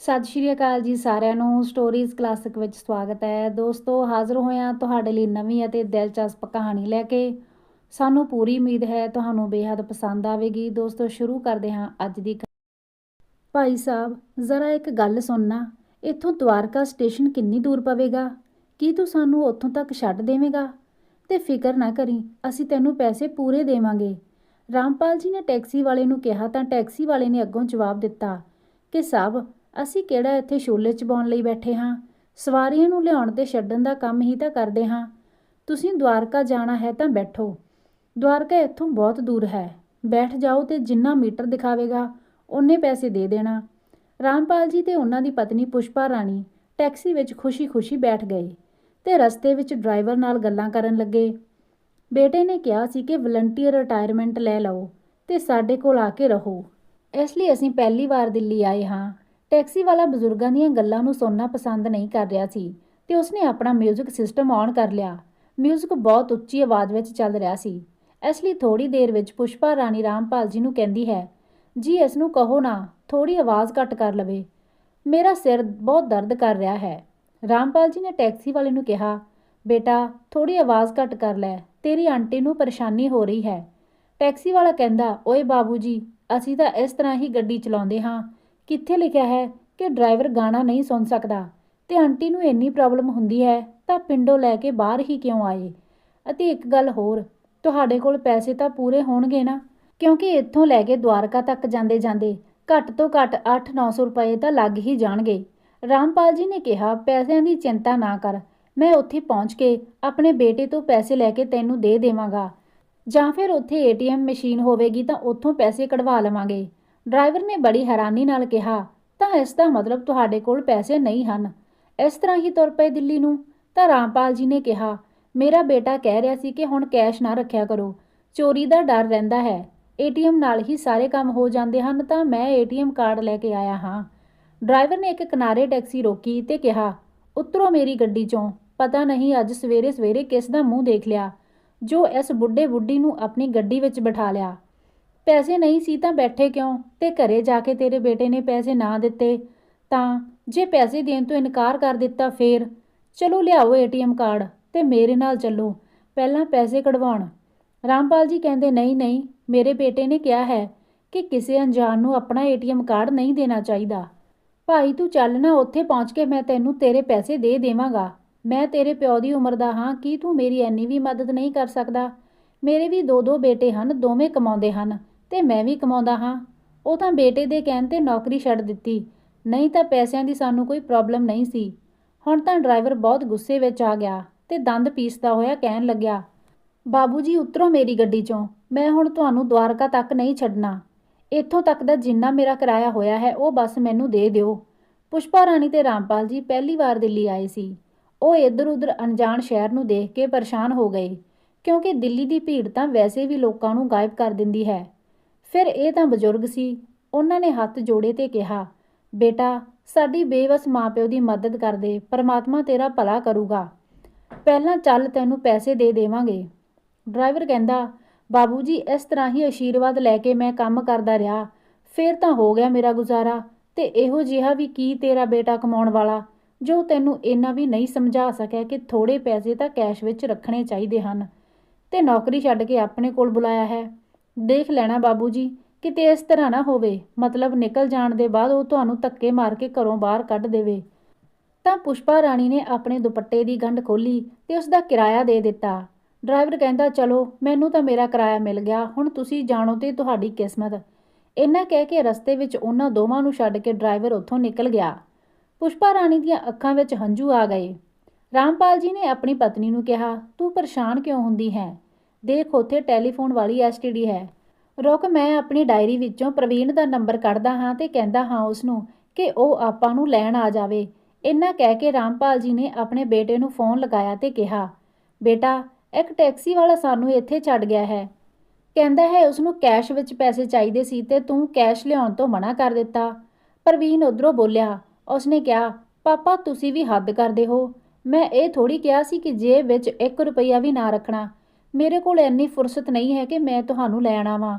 ਸਤਿ ਸ਼੍ਰੀ ਅਕਾਲ ਜੀ ਸਾਰਿਆਂ ਨੂੰ। ਸਟੋਰੀਜ਼ ਕਲਾਸਿਕ ਵਿੱਚ ਸਵਾਗਤ ਹੈ। ਦੋਸਤੋ, ਹਾਜ਼ਰ ਹੋਇਆ ਤੁਹਾਡੇ ਲਈ ਨਵੀਂ ਅਤੇ ਦਿਲਚਸਪ ਕਹਾਣੀ ਲੈ ਕੇ। ਸਾਨੂੰ ਪੂਰੀ ਉਮੀਦ ਹੈ ਤੁਹਾਨੂੰ ਬੇहद ਪਸੰਦ ਆਵੇਗੀ। ਦੋਸਤੋ, ਸ਼ੁਰੂ ਕਰਦੇ ਹਾਂ ਅੱਜ ਦੀ ਭਾਈ ਸਾਹਿਬ, ਜ਼ਰਾ ਇੱਕ ਗੱਲ ਸੁਣਨਾ। ਇੱਥੋਂ ਦਵਾਰਕਾ ਸਟੇਸ਼ਨ ਕਿੰਨੀ ਦੂਰ ਪਵੇਗਾ? ਕੀ ਤੂੰ ਸਾਨੂੰ ਉੱਥੋਂ ਤੱਕ ਛੱਡ ਦੇਵੇਂਗਾ? ਤੇ ਫਿਕਰ ਨਾ ਕਰੀ, ਅਸੀਂ ਤੈਨੂੰ ਪੈਸੇ ਪੂਰੇ ਦੇਵਾਂਗੇ। ਰਾਮਪਾਲ ਜੀ ਨੇ ਟੈਕਸੀ ਵਾਲੇ ਨੂੰ ਕਿਹਾ ਤਾਂ ਟੈਕਸੀ ਵਾਲੇ ਨੇ ਅੱਗੋਂ ਜਵਾਬ ਦਿੱਤਾ ਕਿ ਸਾਹਿਬ ਅਸੀਂ ਕਿਹੜਾ ਇੱਥੇ ਛੋਲੇ ਚਬਾਉਣ ਲਈ ਬੈਠੇ ਹਾਂ? ਸਵਾਰੀਆਂ ਨੂੰ ਲਿਆਉਣ ਤੇ ਛੱਡਣ ਦਾ ਕੰਮ ਹੀ ਤਾਂ ਕਰਦੇ ਹਾਂ। ਤੁਸੀਂ ਦੁਆਰਕਾ ਜਾਣਾ ਹੈ ਤਾਂ ਬੈਠੋ। ਦੁਆਰਕਾ ਇੱਥੋਂ ਬਹੁਤ ਦੂਰ ਹੈ। ਬੈਠ ਜਾਓ ਤੇ ਜਿੰਨਾ ਮੀਟਰ ਦਿਖਾਵੇਗਾ, ਉਹਨੇ ਪੈਸੇ ਦੇ ਦੇਣਾ। ਰਾਮਪਾਲ ਜੀ ਤੇ ਉਹਨਾਂ ਦੀ ਪਤਨੀ ਪੁਸ਼ਪਾ ਰਾਣੀ ਟੈਕਸੀ ਵਿੱਚ ਖੁਸ਼ੀ-ਖੁਸ਼ੀ ਬੈਠ ਗਏ ਤੇ ਰਸਤੇ ਵਿੱਚ ਡਰਾਈਵਰ ਨਾਲ ਗੱਲਾਂ ਕਰਨ ਲੱਗੇ। ਬੇਟੇ ਨੇ ਕਿਹਾ ਸੀ ਕਿ ਵਲੰਟੀਅਰ ਰਿਟਾਇਰਮੈਂਟ ਲੈ ਲਓ ਤੇ ਸਾਡੇ ਕੋਲ ਆ ਕੇ ਰਹੋ। ਇਸ ਲਈ ਅਸੀਂ ਪਹਿਲੀ ਵਾਰ ਦਿੱਲੀ ਆਏ ਹਾਂ। ਟੈਕਸੀ ਵਾਲਾ ਬਜ਼ੁਰਗਾਂ ਦੀਆਂ ਗੱਲਾਂ ਨੂੰ ਸੁਣਨਾ ਪਸੰਦ ਨਹੀਂ ਕਰ ਰਿਹਾ ਸੀ ਤੇ ਉਸਨੇ ਆਪਣਾ 뮤직 ਸਿਸਟਮ ਔਨ ਕਰ ਲਿਆ 뮤직 ਬਹੁਤ ਉੱਚੀ ਆਵਾਜ਼ ਵਿੱਚ ਚੱਲ ਰਿਹਾ ਸੀ ਇਸ ਲਈ ਥੋੜੀ ਦੇਰ ਵਿੱਚ ਪੁਸ਼ਪਾ ਰਾਣੀ ਰਾਮਪਾਲ ਜੀ ਨੂੰ ਕਹਿੰਦੀ ਹੈ ਜੀ ਇਸ ਨੂੰ ਕਹੋ ਨਾ ਥੋੜੀ ਆਵਾਜ਼ ਘੱਟ ਕਰ ਲਵੇ ਮੇਰਾ ਸਿਰ ਬਹੁਤ ਦਰਦ ਕਰ ਰਿਹਾ ਹੈ ਰਾਮਪਾਲ ਜੀ ਨੇ ਟੈਕਸੀ ਵਾਲੇ ਨੂੰ ਕਿਹਾ ਬੇਟਾ ਥੋੜੀ ਆਵਾਜ਼ ਘੱਟ ਕਰ ਲੈ ਤੇਰੀ ਆਂਟੀ ਨੂੰ ਪਰੇਸ਼ਾਨੀ ਹੋ ਰਹੀ ਹੈ ਟੈਕਸੀ ਵਾਲਾ ਕਹਿੰਦਾ ਓਏ ਬਾਬੂ ਜੀ ਅਸੀਂ ਤਾਂ ਇਸ ਤਰ੍ਹਾਂ ਹੀ ਗੱਡੀ ਚਲਾਉਂਦੇ ਹਾਂ ਕਿੱਥੇ ਲਿਖਿਆ ਹੈ ਕਿ ਡਰਾਈਵਰ ਗਾਣਾ ਨਹੀਂ ਸੁਣ ਸਕਦਾ ਤੇ ਆਂਟੀ ਨੂੰ ਇੰਨੀ ਪ੍ਰੋਬਲਮ ਹੁੰਦੀ ਹੈ ਤਾਂ ਪਿੰਡੋਂ ਲੈ ਕੇ ਬਾਹਰ ਹੀ ਕਿਉਂ ਆਏ? ਅਤੇ ਇੱਕ ਗੱਲ ਹੋਰ, ਤੁਹਾਡੇ ਕੋਲ ਪੈਸੇ ਤਾਂ ਪੂਰੇ ਹੋਣਗੇ ਨਾ? ਕਿਉਂਕਿ ਇੱਥੋਂ ਲੈ ਕੇ ਦਵਾਰਕਾ ਤੱਕ ਜਾਂਦੇ ਜਾਂਦੇ ਘੱਟ ਤੋਂ ਘੱਟ 8-900 ਰੁਪਏ ਤਾਂ ਲੱਗ ਹੀ ਜਾਣਗੇ। ਰਾਮਪਾਲ ਜੀ ਨੇ ਕਿਹਾ, ਪੈਸਿਆਂ ਦੀ ਚਿੰਤਾ ਨਾ ਕਰ, ਮੈਂ ਉੱਥੇ ਪਹੁੰਚ ਕੇ ਆਪਣੇ ਬੇਟੇ ਤੋਂ ਪੈਸੇ ਲੈ ਕੇ ਤੈਨੂੰ ਦੇ ਦੇਵਾਂਗਾ। ਜਾਂ ਫਿਰ ਉੱਥੇ ਏਟੀਐਮ ਮਸ਼ੀਨ ਹੋਵੇਗੀ ਤਾਂ ਉੱਥੋਂ ਪੈਸੇ ਕਢਵਾ ਲਵਾਂਗੇ। ਡਰਾਈਵਰ ਨੇ ਬੜੀ ਹੈਰਾਨੀ ਨਾਲ ਕਿਹਾ, ਤਾਂ ਇਸ ਦਾ ਮਤਲਬ ਤੁਹਾਡੇ ਕੋਲ ਪੈਸੇ ਨਹੀਂ ਹਨ। ਇਸ ਤਰ੍ਹਾਂ ਹੀ ਤੁਰ ਪਏ ਦਿੱਲੀ ਨੂੰ। ਤਾਂ ਰਾਮਪਾਲ ਜੀ ਨੇ ਕਿਹਾ, ਮੇਰਾ ਬੇਟਾ ਕਹਿ ਰਿਹਾ ਸੀ ਕਿ ਹੁਣ ਕੈਸ਼ ਨਾ ਰੱਖਿਆ ਕਰੋ। ਚੋਰੀ ਦਾ ਡਰ ਰਹਿੰਦਾ ਹੈ। ਏਟੀਐਮ ਨਾਲ ਹੀ ਸਾਰੇ ਕੰਮ ਹੋ ਜਾਂਦੇ ਹਨ, ਤਾਂ ਮੈਂ ਏਟੀਐਮ ਕਾਰਡ ਲੈ ਕੇ ਆਇਆ ਹਾਂ। ਡਰਾਈਵਰ ਨੇ ਇੱਕ ਕਿਨਾਰੇ ਟੈਕਸੀ ਰੋਕੀ ਤੇ ਕਿਹਾ, ਉਤਰੋ ਮੇਰੀ ਗੱਡੀ ਚੋਂ। ਪਤਾ ਨਹੀਂ ਅੱਜ ਸਵੇਰੇ ਸਵੇਰੇ ਕਿਸ ਦਾ ਮੂੰਹ ਦੇਖ ਲਿਆ। ਜੋ ਇਸ ਬੁੱਢੇ ਬੁੱਢੀ ਨੂੰ ਆਪਣੀ ਗੱਡੀ ਵਿੱਚ ਬਿਠਾ ਲਿਆ। ਪੈਸੇ ਨਹੀਂ ਸੀ ਤਾਂ ਬੈਠੇ ਕਿਉਂ? ਤੇ ਘਰੇ ਜਾ ਕੇ ਤੇਰੇ ਬੇਟੇ ਨੇ ਪੈਸੇ ਨਾ ਦਿੱਤੇ, ਤਾਂ ਜੇ ਪੈਸੇ ਦੇਣ ਤੋਂ ਇਨਕਾਰ ਕਰ ਦਿੱਤਾ ਫੇਰ? ਚਲੋ ਲਿਆਓ ਏਟੀਐਮ ਕਾਰਡ ਤੇ ਮੇਰੇ ਨਾਲ ਚੱਲੋ, ਪਹਿਲਾਂ ਪੈਸੇ ਕਢਵਾਉਣ। ਰਾਮਪਾਲ ਜੀ ਕਹਿੰਦੇ, ਨਹੀਂ ਨਹੀਂ, ਮੇਰੇ ਬੇਟੇ ਨੇ ਕਿਹਾ ਹੈ ਕਿ ਕਿਸੇ ਅਣਜਾਣ ਨੂੰ ਆਪਣਾ ਏਟੀਐਮ ਕਾਰਡ ਨਹੀਂ ਦੇਣਾ ਚਾਹੀਦਾ। ਭਾਈ, ਤੂੰ ਚੱਲ ਨਾ, ਉੱਥੇ ਪਹੁੰਚ ਕੇ ਮੈਂ ਤੈਨੂੰ ਤੇਰੇ ਪੈਸੇ ਦੇ ਦੇਵਾਂਗਾ। ਮੈਂ ਤੇਰੇ ਪਿਓ ਦੀ ਉਮਰ ਦਾ ਹਾਂ, ਕੀ ਤੂੰ ਮੇਰੀ ਐਨੀ ਵੀ ਮਦਦ ਨਹੀਂ ਕਰ ਸਕਦਾ? ਮੇਰੇ ਵੀ ਦੋ ਦੋ ਬੇਟੇ ਹਨ, ਦੋਵੇਂ ਕਮਾਉਂਦੇ ਹਨ। ਤੇ ਮੈਂ ਵੀ ਕਮਾਉਂਦਾ ਹਾਂ। ਉਹ ਤਾਂ ਬੇਟੇ ਦੇ ਕਹਿਣ ਤੇ ਨੌਕਰੀ ਛੱਡ ਦਿੱਤੀ। ਨਹੀਂ ਤਾਂ ਪੈਸਿਆਂ ਦੀ ਸਾਨੂੰ ਕੋਈ ਪ੍ਰੋਬਲਮ ਨਹੀਂ ਸੀ। ਹੁਣ ਤਾਂ ਡਰਾਈਵਰ ਬਹੁਤ ਗੁੱਸੇ ਵਿੱਚ ਆ ਗਿਆ ਤੇ ਦੰਦ ਪੀਸਦਾ ਹੋਇਆ ਕਹਿਣ ਲੱਗਿਆ, ਬਾਬੂ ਜੀ, ਉਤਰੋ ਮੇਰੀ ਗੱਡੀ ਚੋਂ। ਮੈਂ ਹੁਣ ਤੁਹਾਨੂੰ ਦਵਾਰਕਾ ਤੱਕ ਨਹੀਂ ਛੱਡਣਾ। ਇੱਥੋਂ ਤੱਕ ਦਾ ਜਿੰਨਾ ਮੇਰਾ ਕਿਰਾਇਆ ਹੋਇਆ ਹੈ, ਉਹ ਬਸ ਮੈਨੂੰ ਦੇ ਦਿਓ। ਪੁਸ਼ਪਾ ਰਾਣੀ ਤੇ ਰਾਮਪਾਲ ਜੀ ਪਹਿਲੀ ਵਾਰ ਦਿੱਲੀ ਆਏ ਸੀ। ਉਹ ਇੱਧਰ-ਉੱਧਰ ਅਣਜਾਣ ਸ਼ਹਿਰ ਨੂੰ ਦੇਖ ਕੇ ਪਰੇਸ਼ਾਨ ਹੋ ਗਏ, ਕਿਉਂਕਿ ਦਿੱਲੀ ਦੀ ਭੀੜ ਤਾਂ ਵੈਸੇ ਵੀ ਲੋਕਾਂ ਨੂੰ ਗਾਇਬ ਕਰ ਦਿੰਦੀ ਹੈ। ਫਿਰ ਇਹ ਤਾਂ ਬਜ਼ੁਰਗ ਸੀ। ਉਹਨਾਂ ਨੇ ਹੱਥ ਜੋੜੇ ਤੇ ਕਿਹਾ, ਬੇਟਾ, ਸਾਡੀ ਬੇਵਸ ਮਾਪਿਓ ਦੀ ਮਦਦ ਕਰ ਦੇ, ਪਰਮਾਤਮਾ ਤੇਰਾ ਭਲਾ ਕਰੂਗਾ। ਪਹਿਲਾਂ ਚੱਲ ਤੈਨੂੰ ਪੈਸੇ ਦੇ ਦੇਵਾਂਗੇ। ਡਰਾਈਵਰ ਕਹਿੰਦਾ ਬਾਬੂ ਜੀ ਇਸ ਤਰ੍ਹਾਂ ਹੀ ਆਸ਼ੀਰਵਾਦ ਲੈ ਕੇ ਮੈਂ ਕੰਮ ਕਰਦਾ ਰਿਹਾ। ਫੇਰ ਤਾਂ ਹੋ ਗਿਆ ਮੇਰਾ ਗੁਜ਼ਾਰਾ, ਤੇ ਇਹੋ ਜਿਹਾ ਵੀ ਕੀ ਤੇਰਾ ਬੇਟਾ ਕਮਾਉਣ ਵਾਲਾ, ਜੋ ਤੈਨੂੰ ਇੰਨਾ ਵੀ ਨਹੀਂ ਸਮਝਾ ਸਕਿਆ ਕਿ ਥੋੜੇ ਪੈਸੇ ਤਾਂ ਕੈਸ਼ ਵਿੱਚ ਰੱਖਣੇ ਚਾਹੀਦੇ ਹਨ, ਤੇ ਨੌਕਰੀ ਛੱਡ ਕੇ ਆਪਣੇ ਕੋਲ ਬੁਲਾਇਆ ਹੈ। ਦੇਖ ਲੈਣਾ ਬਾਬੂ ਜੀ, ਕਿਤੇ ਇਸ ਤਰ੍ਹਾਂ ਨਾ ਹੋਵੇ, ਮਤਲਬ ਨਿਕਲ ਜਾਣ ਦੇ ਬਾਅਦ ਉਹ ਤੁਹਾਨੂੰ ਧੱਕੇ ਮਾਰ ਕੇ ਘਰੋਂ ਬਾਹਰ ਕੱਢ ਦੇਵੇ। ਤਾਂ ਪੁਸ਼ਪਾ ਰਾਣੀ ਨੇ ਆਪਣੇ ਦੁਪੱਟੇ ਦੀ ਗੰਢ ਖੋਲੀ ਤੇ ਉਸ ਦਾ ਕਿਰਾਇਆ ਦੇ ਦਿੱਤਾ। ਡਰਾਈਵਰ ਕਹਿੰਦਾ, ਚਲੋ, ਮੈਨੂੰ ਤਾਂ ਮੇਰਾ ਕਿਰਾਇਆ ਮਿਲ ਗਿਆ, ਹੁਣ ਤੁਸੀਂ ਜਾਣੋ ਤੇ ਤੁਹਾਡੀ ਕਿਸਮਤ। ਇੰਨਾ ਕਹਿ ਕੇ ਰਸਤੇ ਵਿੱਚ ਉਹਨਾਂ ਦੋਵਾਂ ਨੂੰ ਛੱਡ ਕੇ ਡਰਾਈਵਰ ਉੱਥੋਂ ਨਿਕਲ ਗਿਆ। ਪੁਸ਼ਪਾ ਰਾਣੀ ਦੀਆਂ ਅੱਖਾਂ ਵਿੱਚ ਹੰਝੂ ਆ ਗਏ। ਰਾਮਪਾਲ ਜੀ ਨੇ ਆਪਣੀ ਪਤਨੀ ਨੂੰ ਕਿਹਾ, ਤੂੰ ਪਰੇਸ਼ਾਨ ਕਿਉਂ ਹੁੰਦੀ ਹੈ? ਦੇਖ ਉੱਥੇ ਟੈਲੀਫੋਨ ਵਾਲੀ ਐਸਟੀਡੀ ਹੈ। ਰੁਕ, ਮੈਂ ਆਪਣੀ ਡਾਇਰੀ ਵਿੱਚੋਂ ਪ੍ਰਵੀਨ ਦਾ ਨੰਬਰ ਕੱਢਦਾ ਹਾਂ ਤੇ ਕਹਿੰਦਾ, ਹਾਂ ਉਸ ਨੂੰ ਕਿ ਉਹ ਆਪਾਂ ਨੂੰ ਲੈਣ ਆ ਜਾਵੇ। ਇੰਨਾ ਕਹਿ ਕੇ ਰਾਮਪਾਲ ਜੀ ਨੇ ਆਪਣੇ ਬੇਟੇ ਨੂੰ ਫੋਨ ਲਗਾਇਆ ਤੇ ਕਿਹਾ, ਬੇਟਾ, ਇੱਕ ਟੈਕਸੀ ਵਾਲਾ ਸਾਨੂੰ ਇੱਥੇ ਛੱਡ ਗਿਆ ਹੈ। ਕਹਿੰਦਾ ਹੈ ਉਸ ਨੂੰ ਕੈਸ਼ ਵਿੱਚ ਪੈਸੇ ਚਾਹੀਦੇ ਸੀ ਤੇ ਤੂੰ ਕੈਸ਼ ਲਿਆਉਣ ਤੋਂ ਮਨਾ ਕਰ ਦਿੱਤਾ। ਪ੍ਰਵੀਨ ਉਧਰੋਂ ਬੋਲਿਆ, ਉਸਨੇ ਕਿਹਾ, ਪਾਪਾ, ਤੁਸੀਂ ਵੀ ਹੱਦ ਕਰਦੇ ਹੋ। ਮੈਂ ਇਹ ਥੋੜੀ ਕਿਹਾ ਸੀ ਕਿ ਜੇਬ ਵਿੱਚ 1 ਰੁਪਈਆ ਵੀ ਨਾ ਰੱਖਣਾ। ਮੇਰੇ ਕੋਲ ਇੰਨੀ ਫੁਰਸਤ ਨਹੀਂ ਹੈ ਕਿ ਮੈਂ ਤੁਹਾਨੂੰ ਲੈਣ ਆਵਾਂ।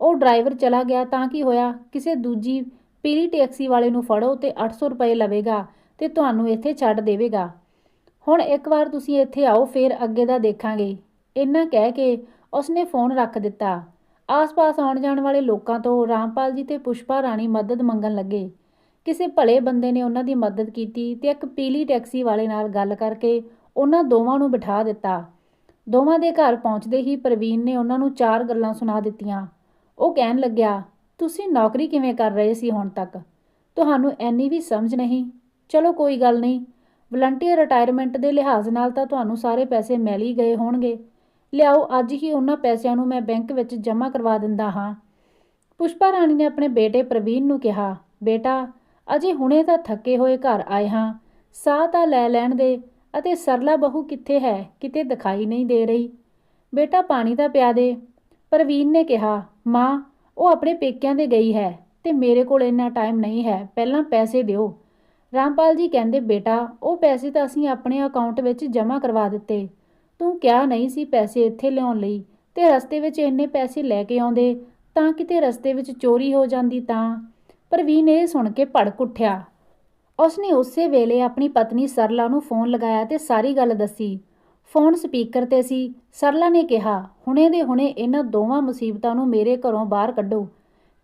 ਉਹ ਡਰਾਈਵਰ ਚਲਾ ਗਿਆ ਤਾਂ ਕੀ ਹੋਇਆ? ਕਿਸੇ ਦੂਜੀ ਪੀਲੀ ਟੈਕਸੀ ਵਾਲੇ ਨੂੰ ਫੜੋ ਤੇ 800 ਰੁਪਏ ਲਵੇਗਾ ਤੇ ਤੁਹਾਨੂੰ ਇੱਥੇ ਛੱਡ ਦੇਵੇਗਾ। ਹੁਣ ਇੱਕ ਵਾਰ ਤੁਸੀਂ ਇੱਥੇ ਆਓ, ਫਿਰ ਅੱਗੇ ਦਾ ਦੇਖਾਂਗੇ। ਇੰਨਾ ਕਹਿ ਕੇ ਉਸਨੇ ਫੋਨ ਰੱਖ ਦਿੱਤਾ। ਆਸ-ਪਾਸ ਆਉਣ ਜਾਣ ਵਾਲੇ ਲੋਕਾਂ ਤੋਂ ਰਾਮਪਾਲ ਜੀ ਤੇ ਪੁਸ਼ਪਾ ਰਾਣੀ ਮਦਦ ਮੰਗਣ ਲੱਗੇ। ਕਿਸੇ ਭਲੇ ਬੰਦੇ ਨੇ ਉਹਨਾਂ ਦੀ ਮਦਦ ਕੀਤੀ ਤੇ ਇੱਕ ਪੀਲੀ ਟੈਕਸੀ ਵਾਲੇ ਨਾਲ ਗੱਲ ਕਰਕੇ ਉਹਨਾਂ ਦੋਵਾਂ ਨੂੰ ਬਿਠਾ ਦਿੱਤਾ। ਦੋਵਾਂ ਦੇ ਘਰ ਪਹੁੰਚਦੇ ਹੀ ਪ੍ਰਵੀਨ ਨੇ ਉਹਨਾਂ ਨੂੰ ਚਾਰ ਗੱਲਾਂ ਸੁਣਾ ਦਿੱਤੀਆਂ। ਉਹ ਕਹਿਣ ਲੱਗਿਆ, ਤੁਸੀਂ ਨੌਕਰੀ ਕਿਵੇਂ ਕਰ ਰਹੇ ਸੀ ਹੁਣ ਤੱਕ? ਤੁਹਾਨੂੰ ਐਨੀ ਵੀ ਸਮਝ ਨਹੀਂ? ਚਲੋ ਕੋਈ ਗੱਲ ਨਹੀਂ। ਵਲੰਟੀਅਰ ਰਿਟਾਇਰਮੈਂਟ ਦੇ ਲਿਹਾਜ਼ ਨਾਲ ਤਾਂ ਤੁਹਾਨੂੰ ਸਾਰੇ ਪੈਸੇ ਮਿਲ ਹੀ ਗਏ ਹੋਣਗੇ। ਲਿਆਓ, ਅੱਜ ਹੀ ਉਹਨਾਂ ਪੈਸਿਆਂ ਨੂੰ ਮੈਂ ਬੈਂਕ ਵਿੱਚ ਜਮ੍ਹਾਂ ਕਰਵਾ ਦਿੰਦਾ ਹਾਂ। ਪੁਸ਼ਪਾ ਰਾਣੀ ਨੇ ਆਪਣੇ ਬੇਟੇ ਪ੍ਰਵੀਨ ਨੂੰ ਕਿਹਾ, ਬੇਟਾ, ਅਜੇ ਹੁਣੇ ਤਾਂ ਥੱਕੇ ਹੋਏ ਘਰ ਆਏ ਹਾਂ। ਸਾਹ ਤਾਂ ਲੈ ਲੈਣ ਦੇ ਅਤੇ ਸਰਲਾ ਬਹੂ ਕਿੱਥੇ ਹੈ, ਕਿਤੇ ਦਿਖਾਈ ਨਹੀਂ ਦੇ ਰਹੀ। ਬੇਟਾ ਪਾਣੀ ਤਾਂ ਪਿਆ ਦੇ। ਪ੍ਰਵੀਨ ਨੇ ਕਿਹਾ, ਮਾਂ, ਉਹ ਆਪਣੇ ਪੇਕਿਆਂ ਦੇ ਗਈ ਹੈ ਤੇ ਮੇਰੇ ਕੋਲ ਇੰਨਾ ਟਾਈਮ ਨਹੀਂ ਹੈ, ਪਹਿਲਾਂ ਪੈਸੇ ਦਿਓ। ਰਾਮਪਾਲ ਜੀ ਕਹਿੰਦੇ, ਬੇਟਾ, ਉਹ ਪੈਸੇ ਤਾਂ ਅਸੀਂ ਆਪਣੇ ਅਕਾਊਂਟ ਵਿੱਚ ਜਮ੍ਹਾਂ ਕਰਵਾ ਦਿੱਤੇ। ਤੂੰ ਕਿਹਾ ਨਹੀਂ ਸੀ ਪੈਸੇ ਇੱਥੇ ਲਿਆਉਣ ਲਈ ਤੇ ਰਸਤੇ ਵਿੱਚ ਇੰਨੇ ਪੈਸੇ ਲੈ ਕੇ ਆਉਂਦੇ, ਤਾਂ ਕਿਤੇ ਰਸਤੇ ਵਿੱਚ ਚੋਰੀ ਹੋ ਜਾਂਦੀ ਤਾਂ? ਪ੍ਰਵੀਨ ਇਹ ਸੁਣ ਕੇ ਭੜਕ ਉੱਠਿਆ। ਉਸਨੇ ਉਸੇ ਵੇਲੇ ਆਪਣੀ ਪਤਨੀ ਸਰਲਾ ਨੂੰ ਫੋਨ ਲਗਾਇਆ ਤੇ ਸਾਰੀ ਗੱਲ ਦੱਸੀ। ਫੋਨ ਸਪੀਕਰ ਤੇ ਸੀ। ਸਰਲਾ ਨੇ ਕਿਹਾ, ਹੁਣੇ ਦੇ ਹੁਣੇ ਇਹਨਾਂ ਦੋਵਾਂ ਮੁਸੀਬਤਾਂ ਨੂੰ ਮੇਰੇ ਘਰੋਂ ਬਾਹਰ ਕੱਢੋ।